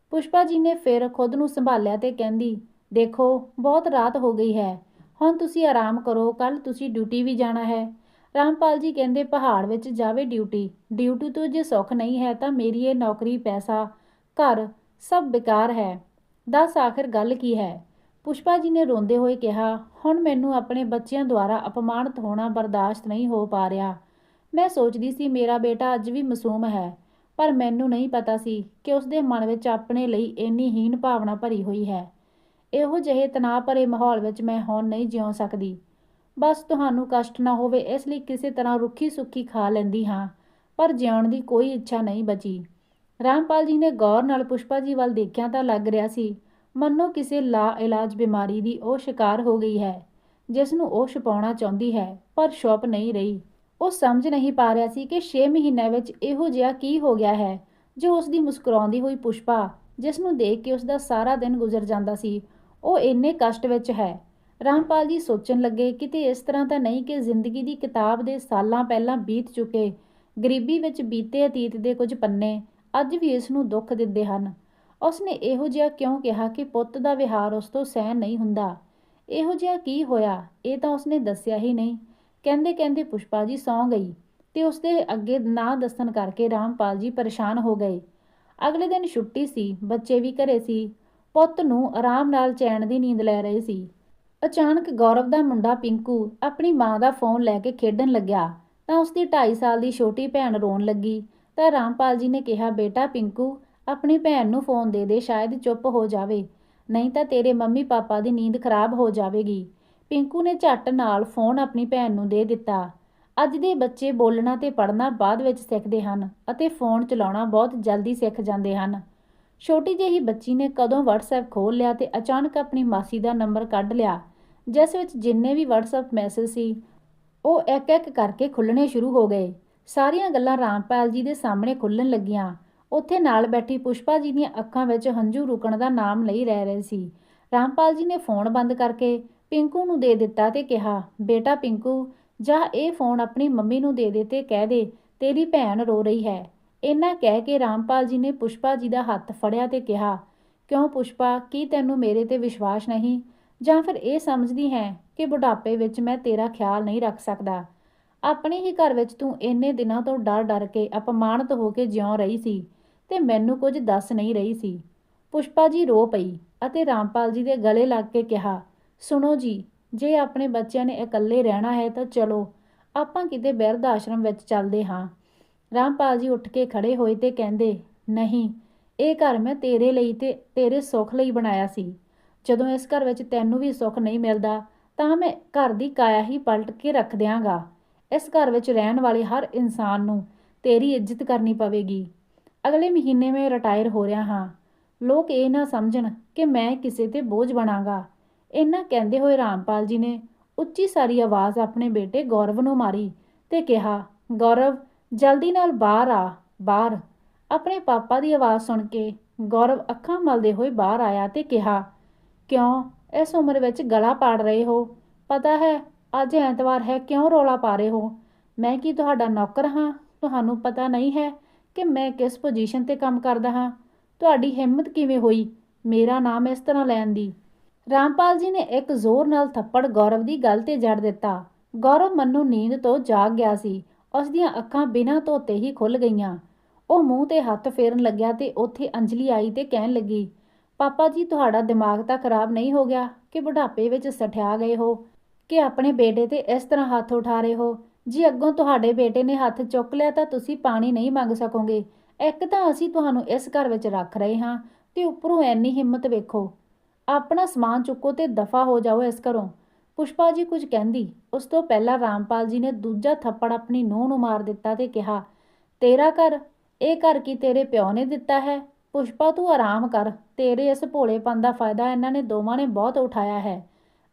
ਪੁਸ਼ਪਾ ਜੀ ਨੇ ਫਿਰ ਖੁਦ ਨੂੰ ਸੰਭਾਲਿਆ ਤੇ ਕਹਿੰਦੀ, ਦੇਖੋ, ਬਹੁਤ ਰਾਤ ਹੋ ਗਈ ਹੈ। ਹੁਣ ਤੁਸੀਂ ਆਰਾਮ ਕਰੋ ਕੱਲ ਤੁਸੀਂ ਡਿਊਟੀ ਵੀ ਜਾਣਾ ਹੈ। ਰਾਮਪਾਲ ਜੀ ਕਹਿੰਦੇ, ਪਹਾੜ ਵਿੱਚ ਜਾਵੇ ਡਿਊਟੀ। ਡਿਊਟੀ ਤੋਂ ਜੇ ਸੁੱਖ ਨਹੀਂ ਹੈ ਤਾਂ ਮੇਰੀ ਇਹ ਨੌਕਰੀ, ਪੈਸਾ, ਘਰ ਸਭ ਬੇਕਾਰ ਹੈ। ਦੱਸ ਆਖਿਰ ਗੱਲ ਕੀ ਹੈ? ਪੁਸ਼ਪਾ ਜੀ ਨੇ ਰੋਂਦੇ ਹੋਏ ਕਿਹਾ, ਹੁਣ ਮੈਨੂੰ ਆਪਣੇ ਬੱਚਿਆਂ ਦੁਆਰਾ ਅਪਮਾਨਿਤ ਹੋਣਾ ਬਰਦਾਸ਼ਤ ਨਹੀਂ ਹੋ ਪਾ ਰਿਹਾ। ਮੈਂ ਸੋਚਦੀ ਸੀ ਮੇਰਾ ਬੇਟਾ ਅੱਜ ਵੀ ਮਾਸੂਮ ਹੈ, ਪਰ ਮੈਨੂੰ ਨਹੀਂ ਪਤਾ ਸੀ ਕਿ ਉਸ ਦੇ ਮਨ ਵਿੱਚ ਆਪਣੇ ਲਈ ਇੰਨੀ ਹੀਨ ਭਾਵਨਾ ਭਰੀ ਹੋਈ ਹੈ। ਇਹੋ ਜਿਹੇ ਤਣਾਅ ਭਰੇ ਮਾਹੌਲ ਵਿੱਚ ਮੈਂ ਹੁਣ ਨਹੀਂ ਜਿਉ ਸਕਦੀ। ਬਸ ਤੁਹਾਨੂੰ ਕਸ਼ਟ ਨਾ ਹੋਵੇ, ਇਸ ਲਈ ਕਿਸੇ ਤਰ੍ਹਾਂ ਰੁੱਖੀ ਸੁੱਖੀ ਖਾ ਲੈਂਦੀ ਹਾਂ, ਪਰ ਜਿਉਣ ਦੀ ਕੋਈ ਇੱਛਾ ਨਹੀਂ ਬਚੀ। ਰਾਮਪਾਲ ਜੀ ਨੇ ਗੌਰ ਨਾਲ ਪੁਸ਼ਪਾ ਜੀ ਵੱਲ ਦੇਖਿਆ ਤਾਂ ਲੱਗ ਰਿਹਾ ਸੀ ਮੰਨੋ ਕਿਸੇ ਲਾ ਇਲਾਜ ਬਿਮਾਰੀ ਦੀ ਉਹ ਸ਼ਿਕਾਰ ਹੋ ਗਈ ਹੈ, ਜਿਸ ਨੂੰ ਉਹ ਛੁਪਾਉਣਾ ਚਾਹੁੰਦੀ ਹੈ, ਪਰ ਛੁਪ ਨਹੀਂ ਰਹੀ। ਉਹ ਸਮਝ ਨਹੀਂ ਪਾ ਰਿਹਾ ਸੀ ਕਿ 6 ਮਹੀਨਿਆਂ ਵਿੱਚ ਇਹੋ ਜਿਹਾ ਕੀ ਹੋ ਗਿਆ ਹੈ, ਜੋ ਉਸ ਦੀ ਮੁਸਕਰਾਉਂਦੀ ਹੋਈ ਪੁਸ਼ਪਾ, ਜਿਸ ਨੂੰ ਦੇਖ ਕੇ ਉਸ ਦਾ ਸਾਰਾ ਦਿਨ ਗੁਜ਼ਰ ਜਾਂਦਾ ਸੀ। ਉਹ ਇੰਨੇ ਕਸ਼ਟ ਵਿੱਚ ਹੈ। ਰਾਮਪਾਲ ਜੀ ਸੋਚਣ ਲੱਗੇ ਕਿਤੇ ਇਸ ਤਰ੍ਹਾਂ ਤਾਂ ਨਹੀਂ ਕਿ ਜ਼ਿੰਦਗੀ ਦੀ ਕਿਤਾਬ ਦੇ ਸਾਲਾਂ ਪਹਿਲਾਂ ਬੀਤ ਚੁੱਕੇ। ਗਰੀਬੀ ਵਿੱਚ ਬੀਤੇ ਅਤੀਤ ਦੇ ਕੁਝ ਪੰਨੇ ਅੱਜ ਵੀ ਇਸ ਨੂੰ ਦੁੱਖ ਦਿੰਦੇ ਹਨ। ਉਸਨੇ ਇਹੋ ਜਿਹਾ ਕਿਉਂ ਕਿਹਾ ਕਿ ਪੁੱਤ ਦਾ ਵਿਹਾਰ ਉਸ ਤੋਂ ਸਹਿਣ ਨਹੀਂ ਹੁੰਦਾ? ਇਹੋ ਜਿਹਾ ਕੀ ਹੋਇਆ? ਇਹ ਤਾਂ ਉਸਨੇ ਦੱਸਿਆ ਹੀ ਨਹੀਂ। ਕਹਿੰਦੇ ਕਹਿੰਦੇ ਪੁਸ਼ਪਾ ਜੀ ਸੌਂ ਗਈ ਤੇ ਉਸਦੇ ਅੱਗੇ ਨਾ ਦੱਸਣ ਕਰਕੇ ਰਾਮਪਾਲ ਜੀ ਪਰੇਸ਼ਾਨ ਹੋ ਗਏ। ਅਗਲੇ ਦਿਨ ਛੁੱਟੀ ਸੀ, ਬੱਚੇ ਵੀ ਘਰੇ ਸੀ। ਪੁੱਤ ਨੂੰ ਆਰਾਮ ਨਾਲ ਚੈਨ ਦੀ ਨੀਂਦ ਲੈ ਰਹੇ ਸੀ। ਅਚਾਨਕ ਗੌਰਵ ਦਾ ਮੁੰਡਾ ਪਿੰਕੂ ਆਪਣੀ ਮਾਂ ਦਾ ਫੋਨ ਲੈ ਕੇ ਖੇਡਣ ਲੱਗਿਆ। ਤਾਂ ਉਸਦੀ 2.5 ਸਾਲ ਦੀ ਛੋਟੀ ਭੈਣ ਰੋਣ ਲੱਗੀ। ਤਾਂ ਰਾਮਪਾਲ ਜੀ ਨੇ ਕਿਹਾ, ਬੇਟਾ ਪਿੰਕੂ ਆਪਣੀ ਭੈਣ ਨੂੰ ਫੋਨ ਦੇ ਦੇ, ਸ਼ਾਇਦ ਚੁੱਪ ਹੋ ਜਾਵੇ। ਨਹੀਂ ਤਾਂ ਤੇਰੇ ਮੰਮੀ ਪਾਪਾ ਦੀ ਨੀਂਦ ਖਰਾਬ ਹੋ ਜਾਵੇਗੀ। ਪਿੰਕੂ ਨੇ ਝੱਟ ਨਾਲ ਫੋਨ ਆਪਣੀ ਭੈਣ ਨੂੰ ਦੇ ਦਿੱਤਾ। ਅੱਜ ਦੇ ਬੱਚੇ ਬੋਲਣਾ ਤੇ ਪੜ੍ਹਨਾ ਬਾਅਦ ਵਿੱਚ ਸਿੱਖਦੇ ਹਨ ਅਤੇ ਫੋਨ ਚਲਾਉਣਾ ਬਹੁਤ ਜਲਦੀ ਸਿੱਖ ਜਾਂਦੇ ਹਨ। ਛੋਟੀ ਜਿਹੀ ਬੱਚੀ ਨੇ ਕਦੋਂ WhatsApp ਖੋਲ੍ਹ ਲਿਆ ਤੇ ਅਚਾਨਕ ਆਪਣੀ ਮਾਸੀ ਦਾ ਨੰਬਰ ਕੱਢ ਲਿਆ, ਜਿਸ ਵਿੱਚ ਜਿੰਨੇ ਵੀ WhatsApp ਮੈਸੇਜ ਸੀ, ਉਹ ਇੱਕ ਇੱਕ ਕਰਕੇ ਖੁੱਲਣੇ ਸ਼ੁਰੂ ਹੋ ਗਏ। ਸਾਰੀਆਂ ਗੱਲਾਂ ਰਾਮਪਾਲ ਜੀ ਦੇ ਸਾਹਮਣੇ ਖੁੱਲਣ ਲੱਗੀਆਂ। ਉੱਥੇ ਨਾਲ ਬੈਠੀ ਪੁਸ਼ਪਾ ਜੀ ਦੀਆਂ ਅੱਖਾਂ ਵਿੱਚ ਹੰਝੂ ਰੁਕਣ ਦਾ ਨਾਮ ਲਈ ਰਹਿ ਰਹੇ ਸੀ। ਰਾਮਪਾਲ ਜੀ ਨੇ ਫੋਨ ਬੰਦ ਕਰਕੇ ਪਿੰਕੂ ਨੂੰ ਦੇ ਦਿੱਤਾ ਤੇ ਕਿਹਾ, ਬੇਟਾ ਪਿੰਕੂ, ਜਾ ਇਹ ਫੋਨ ਆਪਣੀ ਮੰਮੀ ਨੂੰ ਦੇ ਦੇ ਤੇ ਕਹਿ ਦੇ, ਤੇਰੀ ਭੈਣ ਰੋ ਰਹੀ ਹੈ। ਇੰਨਾ ਕਹਿ ਕੇ ਰਾਮਪਾਲ ਜੀ ਨੇ ਪੁਸ਼ਪਾ ਜੀ ਦਾ ਹੱਥ ਫੜਿਆ ਤੇ ਕਿਹਾ, ਕਿਉਂ ਪੁਸ਼ਪਾ, ਕੀ ਤੈਨੂੰ ਮੇਰੇ ਤੇ ਵਿਸ਼ਵਾਸ ਨਹੀਂ? ਜਾਂ ਫਿਰ ਇਹ ਸਮਝਦੀ ਹੈ ਕਿ ਬੁਢਾਪੇ ਵਿੱਚ ਮੈਂ ਤੇਰਾ ਖਿਆਲ ਨਹੀਂ ਰੱਖ ਸਕਦਾ? ਆਪਣੇ ਹੀ ਘਰ ਵਿੱਚ ਤੂੰ ਇੰਨੇ ਦਿਨਾਂ ਤੋਂ ਡਰ ਡਰ ਕੇ ਅਪਮਾਨਿਤ ਹੋ ਕੇ ਜਿਉਂ ਰਹੀ ਸੀ। ਤੇ ਮੈਨੂੰ ਕੁਝ ਦੱਸ ਨਹੀਂ ਰਹੀ ਸੀ। ਪੁਸ਼ਪਾ ਜੀ ਰੋ ਪਈ ਅਤੇ ਰਾਮਪਾਲ ਜੀ ਦੇ ਗਲੇ ਲੱਗ ਕੇ ਕਿਹਾ, ਸੁਣੋ ਜੀ, ਜੇ ਆਪਣੇ ਬੱਚਿਆਂ ਨੇ ਇਕੱਲੇ ਰਹਿਣਾ ਹੈ ਤਾਂ ਚਲੋ, ਆਪਾਂ ਕਿਤੇ ਬਿਰਧ ਆਸ਼ਰਮ ਵਿੱਚ ਚੱਲਦੇ ਹਾਂ। ਰਾਮਪਾਲ ਜੀ ਉੱਠ ਕੇ ਖੜੇ ਹੋਏ ਤੇ ਕਹਿੰਦੇ, ਨਹੀਂ, ਇਹ ਘਰ ਮੈਂ ਤੇਰੇ ਲਈ ਤੇ ਤੇਰੇ ਸੁੱਖ ਲਈ ਬਣਾਇਆ ਸੀ। ਜਦੋਂ ਇਸ ਘਰ ਵਿੱਚ ਤੈਨੂੰ ਵੀ ਸੁੱਖ ਨਹੀਂ ਮਿਲਦਾ, ਤਾਂ ਮੈਂ ਘਰ ਦੀ ਕਾਇਆ ਹੀ ਪਲਟ ਕੇ ਰੱਖ ਦਿਆਂਗਾ। ਇਸ ਘਰ ਵਿੱਚ ਰਹਿਣ ਵਾਲੇ ਹਰ ਇਨਸਾਨ ਨੂੰ ਤੇਰੀ ਇੱਜ਼ਤ ਕਰਨੀ ਪਵੇਗੀ। ਅਗਲੇ ਮਹੀਨੇ ਮੈਂ ਰਿਟਾਇਰ ਹੋ ਰਿਹਾ ਹਾਂ। ਲੋਕ ਇਹ ਨਾ ਸਮਝਣ ਕਿ ਮੈਂ ਕਿਸੇ ਤੇ ਬੋਝ ਬਣਾਂਗਾ। ਇੰਨਾ ਕਹਿੰਦੇ ਹੋਏ ਰਾਮਪਾਲ ਜੀ ਨੇ ਉੱਚੀ ਸਾਰੀ ਆਵਾਜ਼ ਆਪਣੇ ਬੇਟੇ ਗੌਰਵ ਨੂੰ ਮਾਰੀ ਤੇ ਕਿਹਾ, ਗੌਰਵ, ਜਲਦੀ ਨਾਲ ਬਾਹਰ ਆ, ਬਾਹਰ। ਆਪਣੇ ਪਾਪਾ ਦੀ ਆਵਾਜ਼ ਸੁਣ ਕੇ ਗੌਰਵ ਅੱਖਾਂ ਮਲਦੇ ਹੋਏ ਬਾਹਰ ਆਇਆ ਤੇ ਕਿਹਾ, ਕਿਉਂ? ਇਸ ਉਮਰ ਵਿੱਚ ਗਲਾ ਪਾੜ ਰਹੇ ਹੋ। ਪਤਾ ਹੈ, ਅੱਜ ਐਤਵਾਰ ਹੈ, ਕਿਉਂ ਰੋਲਾ ਪਾ ਰਹੇ ਹੋ? ਮੈਂ ਕੀ ਤੁਹਾਡਾ ਨੌਕਰ ਹਾਂ? ਤੁਹਾਨੂੰ ਪਤਾ ਨਹੀਂ ਹੈ ਕਿ ਮੈਂ ਕਿਸ ਪੋਜੀਸ਼ਨ ਤੇ ਕੰਮ ਕਰਦਾ ਹਾਂ? ਤੁਹਾਡੀ ਹਿੰਮਤ ਕਿਵੇਂ ਹੋਈ? ਮੇਰਾ ਨਾਮ ਇਸ ਤਰ੍ਹਾਂ ਲੈਣ ਦੀ। ਰਾਮਪਾਲ ਜੀ ਨੇ ਇੱਕ ਜ਼ੋਰ ਨਾਲ ਥੱਪੜ ਗੌਰਵ ਦੀ ਗੱਲ ਤੇ ਜੜ ਦਿੱਤਾ। ਗੌਰਵ ਮੰਨੂ ਨੀਂਦ ਤੋਂ ਜਾਗ ਗਿਆ ਸੀ। ਉਸ ਦੀਆਂ ਅੱਖਾਂ ਬਿਨਾਂ ਧੋਤੇ ਹੀ ਖੁੱਲ ਗਈਆਂ। ਉਹ ਮੂੰਹ ਤੇ ਹੱਥ ਫੇਰਨ ਲੱਗਿਆ ਤੇ ਉੱਥੇ ਅੰਜਲੀ ਆਈ ਤੇ ਕਹਿਣ ਲੱਗੀ, ਪਾਪਾ ਜੀ, ਤੁਹਾਡਾ ਦਿਮਾਗ ਤਾਂ ਖਰਾਬ ਨਹੀਂ ਹੋ ਗਿਆ ਕਿ ਬੁਢਾਪੇ ਵਿੱਚ ਸਠਿਆ ਗਏ ਹੋ, ਕਿ ਆਪਣੇ ਬੇਟੇ ਤੇ ਇਸ ਤਰ੍ਹਾਂ ਹੱਥ ਉਠਾ ਰਹੇ ਹੋ? ਜੀ ਅੱਗੋਂ ਤੁਹਾਡੇ ਬੇਟੇ ਨੇ ਹੱਥ ਚੁੱਕ ਲਿਆ ਤਾਂ ਤੁਸੀਂ ਪਾਣੀ ਨਹੀਂ ਮੰਗ ਸਕੋਗੇ। ਇੱਕ ਤਾਂ ਅਸੀਂ ਤੁਹਾਨੂੰ ਇਸ ਘਰ ਵਿੱਚ ਰੱਖ ਰਹੇ ਹਾਂ ਤੇ ਉੱਪਰੋਂ ਐਨੀ ਹਿੰਮਤ ਵੇਖੋ। ਆਪਣਾ ਸਮਾਨ ਚੁੱਕੋ ਤੇ ਦਫਾ ਹੋ ਜਾਓ ਇਸ ਘਰੋਂ। ਪੁਸ਼ਪਾ ਜੀ ਕੁਝ ਕਹਿੰਦੀ, ਉਸ ਤੋਂ ਪਹਿਲਾਂ ਰਾਮਪਾਲ ਜੀ ਨੇ ਦੂਜਾ ਥੱਪੜ ਆਪਣੀ ਨੂੰਹ ਨੂੰ ਮਾਰ ਦਿੱਤਾ ਤੇ ਕਿਹਾ, ਤੇਰਾ ਘਰ? ਇਹ ਘਰ ਕੀ ਤੇਰੇ ਪਿਓ ਨੇ ਦਿੱਤਾ ਹੈ? ਪੁਸ਼ਪਾ, ਤੂੰ ਆਰਾਮ ਕਰ। ਤੇਰੇ ਇਸ ਭੋਲੇਪਨ ਦਾ ਫਾਇਦਾ ਇਹਨਾਂ ਨੇ ਦੋਵਾਂ ਨੇ ਬਹੁਤ ਉਠਾਇਆ ਹੈ।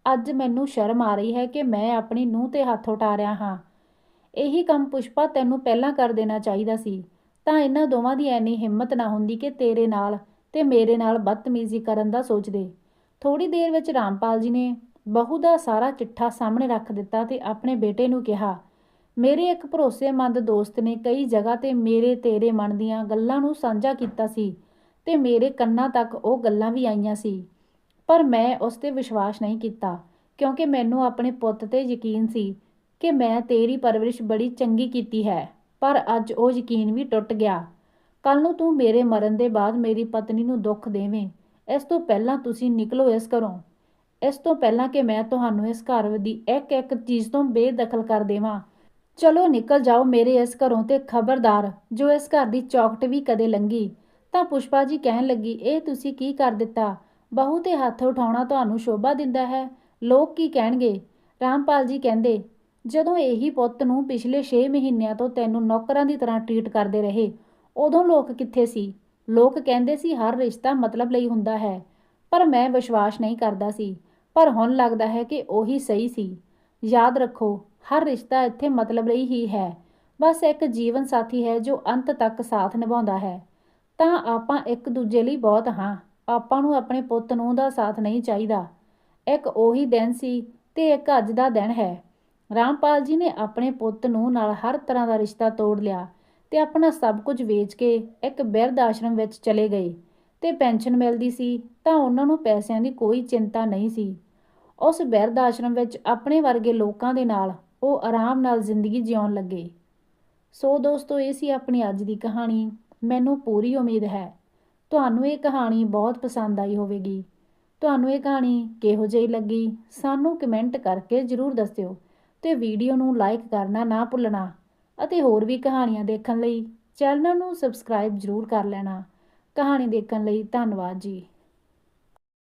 ਅੱਜ ਮੈਨੂੰ ਸ਼ਰਮ ਆ ਰਹੀ ਹੈ ਕਿ ਮੈਂ ਆਪਣੀ ਨੂੰਹ ਤੇ ਹੱਥ ਉਠਾ ਰਿਹਾ ਹਾਂ। ਇਹੀ ਕੰਮ ਪੁਸ਼ਪਾ ਤੈਨੂੰ ਪਹਿਲਾਂ ਕਰ ਦੇਣਾ ਚਾਹੀਦਾ ਸੀ। ਤਾਂ ਇਹਨਾਂ ਦੋਵਾਂ ਦੀ ਐਨੀ ਹਿੰਮਤ ਨਾ ਹੁੰਦੀ ਕਿ ਤੇਰੇ ਨਾਲ ਤੇ ਮੇਰੇ ਨਾਲ ਬਦਤਮੀਜ਼ੀ ਕਰਨ ਦਾ ਸੋਚਦੇ ਥੋੜੀ ਦੇਰ ਵਿੱਚ ਰਾਮਪਾਲ ਜੀ ਨੇ ਬਹੂ ਦਾ ਸਾਰਾ ਚਿੱਠਾ ਸਾਹਮਣੇ ਰੱਖ ਦਿੱਤਾ ਤੇ ਆਪਣੇ ਬੇਟੇ ਨੂੰ ਕਿਹਾ, ਮੇਰੇ ਇੱਕ ਭਰੋਸੇਮੰਦ ਦੋਸਤ ਨੇ ਕਈ ਜਗ੍ਹਾ ਤੇ ਮੇਰੇ ਤੇਰੇ ਮਨ ਦੀਆਂ ਗੱਲਾਂ ਨੂੰ ਸਾਂਝਾ ਕੀਤਾ ਸੀ ਤੇ ਮੇਰੇ ਕੰਨਾਂ ਤੱਕ ਉਹ ਗੱਲਾਂ ਵੀ ਆਈਆਂ ਸੀ। ਪਰ ਮੈਂ ਉਸ ਤੇ ਵਿਸ਼ਵਾਸ ਨਹੀਂ ਕੀਤਾ, ਕਿਉਂਕਿ ਮੈਨੂੰ ਆਪਣੇ ਪੁੱਤ ਤੇ ਯਕੀਨ ਸੀ ਕਿ ਮੈਂ ਤੇਰੀ ਪਰਵਰਿਸ਼ ਬੜੀ ਚੰਗੀ ਕੀਤੀ ਹੈ, ਪਰ ਅੱਜ ਉਹ ਯਕੀਨ ਵੀ ਟੁੱਟ ਗਿਆ। ਕੱਲ ਨੂੰ ਤੂੰ ਮੇਰੇ ਮਰਨ ਦੇ ਬਾਅਦ ਮੇਰੀ ਪਤਨੀ ਨੂੰ ਦੁੱਖ ਦੇਵੇਂ। ਇਸ ਤੋਂ ਪਹਿਲਾਂ ਤੁਸੀਂ ਨਿਕਲੋ ਇਸ ਘਰੋਂ। ਇਸ ਤੋਂ ਪਹਿਲਾਂ ਕਿ ਮੈਂ ਤੁਹਾਨੂੰ ਇਸ ਘਰ ਦੀ ਇੱਕ ਇੱਕ ਚੀਜ਼ ਤੋਂ ਬੇਦਖਲ ਕਰ ਦੇਵਾਂ। ਚਲੋ ਨਿਕਲ ਜਾਓ ਮੇਰੇ ਇਸ ਘਰੋਂ ਤੇ ਖਬਰਦਾਰ, ਜੋ ਇਸ ਘਰ ਦੀ ਚੌਕਟ ਵੀ ਕਦੇ ਲੰਗੀ ਤਾਂ ਪੁਸ਼ਪਾ ਜੀ ਕਹਿਣ ਲੱਗੀ, ਇਹ ਤੁਸੀਂ ਕੀ ਕਰ ਦਿੱਤਾ? ਬਹੂ ਤੇ ਹੱਥ ਉਠਾਉਣਾ ਤੁਹਾਨੂੰ ਸ਼ੋਭਾ ਦਿੰਦਾ ਹੈ? ਲੋਕ ਕੀ ਕਹਿਣਗੇ? ਰਾਮਪਾਲ ਜੀ ਕਹਿੰਦੇ ਜਦੋਂ ਇਹੀ ਪੁੱਤ ਨੂੰ ਪਿਛਲੇ 6 ਮਹੀਨਿਆਂ ਤੋਂ ਤੈਨੂੰ ਨੌਕਰਾਂ ਦੀ ਤਰ੍ਹਾਂ ਟਰੀਟ ਕਰਦੇ ਰਹੇ, ਉਦੋਂ ਲੋਕ ਕਿੱਥੇ ਸੀ? ਲੋਕ ਕਹਿੰਦੇ ਸੀ, ਹਰ ਰਿਸ਼ਤਾ ਮਤਲਬ ਲਈ ਹੁੰਦਾ ਹੈ। ਪਰ ਮੈਂ ਵਿਸ਼ਵਾਸ ਨਹੀਂ ਕਰਦਾ ਸੀ। ਪਰ ਹੁਣ ਲੱਗਦਾ ਹੈ ਕਿ ਉਹੀ ਸਹੀ ਸੀ। ਯਾਦ ਰੱਖੋ, ਹਰ ਰਿਸ਼ਤਾ ਇੱਥੇ ਮਤਲਬ ਲਈ ਹੀ ਹੈ। ਬਸ ਇੱਕ ਜੀਵਨ ਸਾਥੀ ਹੈ ਜੋ ਅੰਤ ਤੱਕ ਸਾਥ ਨਿਭਾਉਂਦਾ ਹੈ। ਤਾਂ ਆਪਾਂ ਇੱਕ ਦੂਜੇ ਲਈ ਬਹੁਤ ਹਾਂ। ਆਪਾਂ ਨੂੰ ਆਪਣੇ ਪੁੱਤ ਨੂੰ ਦਾ ਸਾਥ ਨਹੀਂ ਚਾਹੀਦਾ। ਇੱਕ ਉਹੀ ਦਿਨ ਸੀ ਤੇ ਇੱਕ ਅੱਜ ਦਾ ਦਿਨ ਹੈ। ਰਾਮਪਾਲ ਜੀ ਨੇ ਆਪਣੇ ਪੁੱਤ ਨੂੰ ਨਾਲ ਹਰ ਤਰ੍ਹਾਂ ਦਾ ਰਿਸ਼ਤਾ ਤੋੜ ਲਿਆ ਤੇ ਆਪਣਾ ਸਭ ਕੁਝ ਵੇਚ ਕੇ ਇੱਕ ਬਿਰਧ ਆਸ਼ਰਮ ਵਿੱਚ ਚਲੇ ਗਏ। ਤੇ ਪੈਨਸ਼ਨ ਮਿਲਦੀ ਸੀ ਤਾਂ ਉਹਨਾਂ ਨੂੰ ਪੈਸਿਆਂ ਦੀ ਕੋਈ ਚਿੰਤਾ ਨਹੀਂ ਸੀ। ਉਸ ਬਿਰਧ ਆਸ਼ਰਮ ਵਿੱਚ ਆਪਣੇ ਵਰਗੇ ਲੋਕਾਂ ਦੇ ਨਾਲ ਉਹ ਆਰਾਮ ਨਾਲ ਜ਼ਿੰਦਗੀ ਜਿਉਣ ਲੱਗੇ। ਸੋ ਦੋਸਤੋ, ਇਹ ਸੀ ਆਪਣੀ ਅੱਜ ਦੀ ਕਹਾਣੀ। ਮੈਨੂੰ ਪੂਰੀ ਉਮੀਦ ਹੈ ਤੁਹਾਨੂੰ ਇਹ ਕਹਾਣੀ ਬਹੁਤ ਪਸੰਦ ਆਈ ਹੋਵੇਗੀ। ਤੁਹਾਨੂੰ ਇਹ ਕਹਾਣੀ ਕਿਹੋ ਜਿਹੀ ਲੱਗੀ ਸਾਨੂੰ ਕਮੈਂਟ ਕਰਕੇ ਜ਼ਰੂਰ ਦੱਸਿਓ। ਤੇ ਵੀਡੀਓ ਨੂੰ ਲਾਈਕ ਕਰਨਾ ਨਾ ਭੁੱਲਣਾ ਅਤੇ ਹੋਰ ਵੀ ਕਹਾਣੀਆਂ ਦੇਖਣ ਲਈ ਚੈਨਲ ਨੂੰ ਸਬਸਕ੍ਰਾਈਬ ਜ਼ਰੂਰ ਕਰ ਲੈਣਾ। ਕਹਾਣੀ ਦੇਖਣ ਲਈ ਧੰਨਵਾਦ ਜੀ।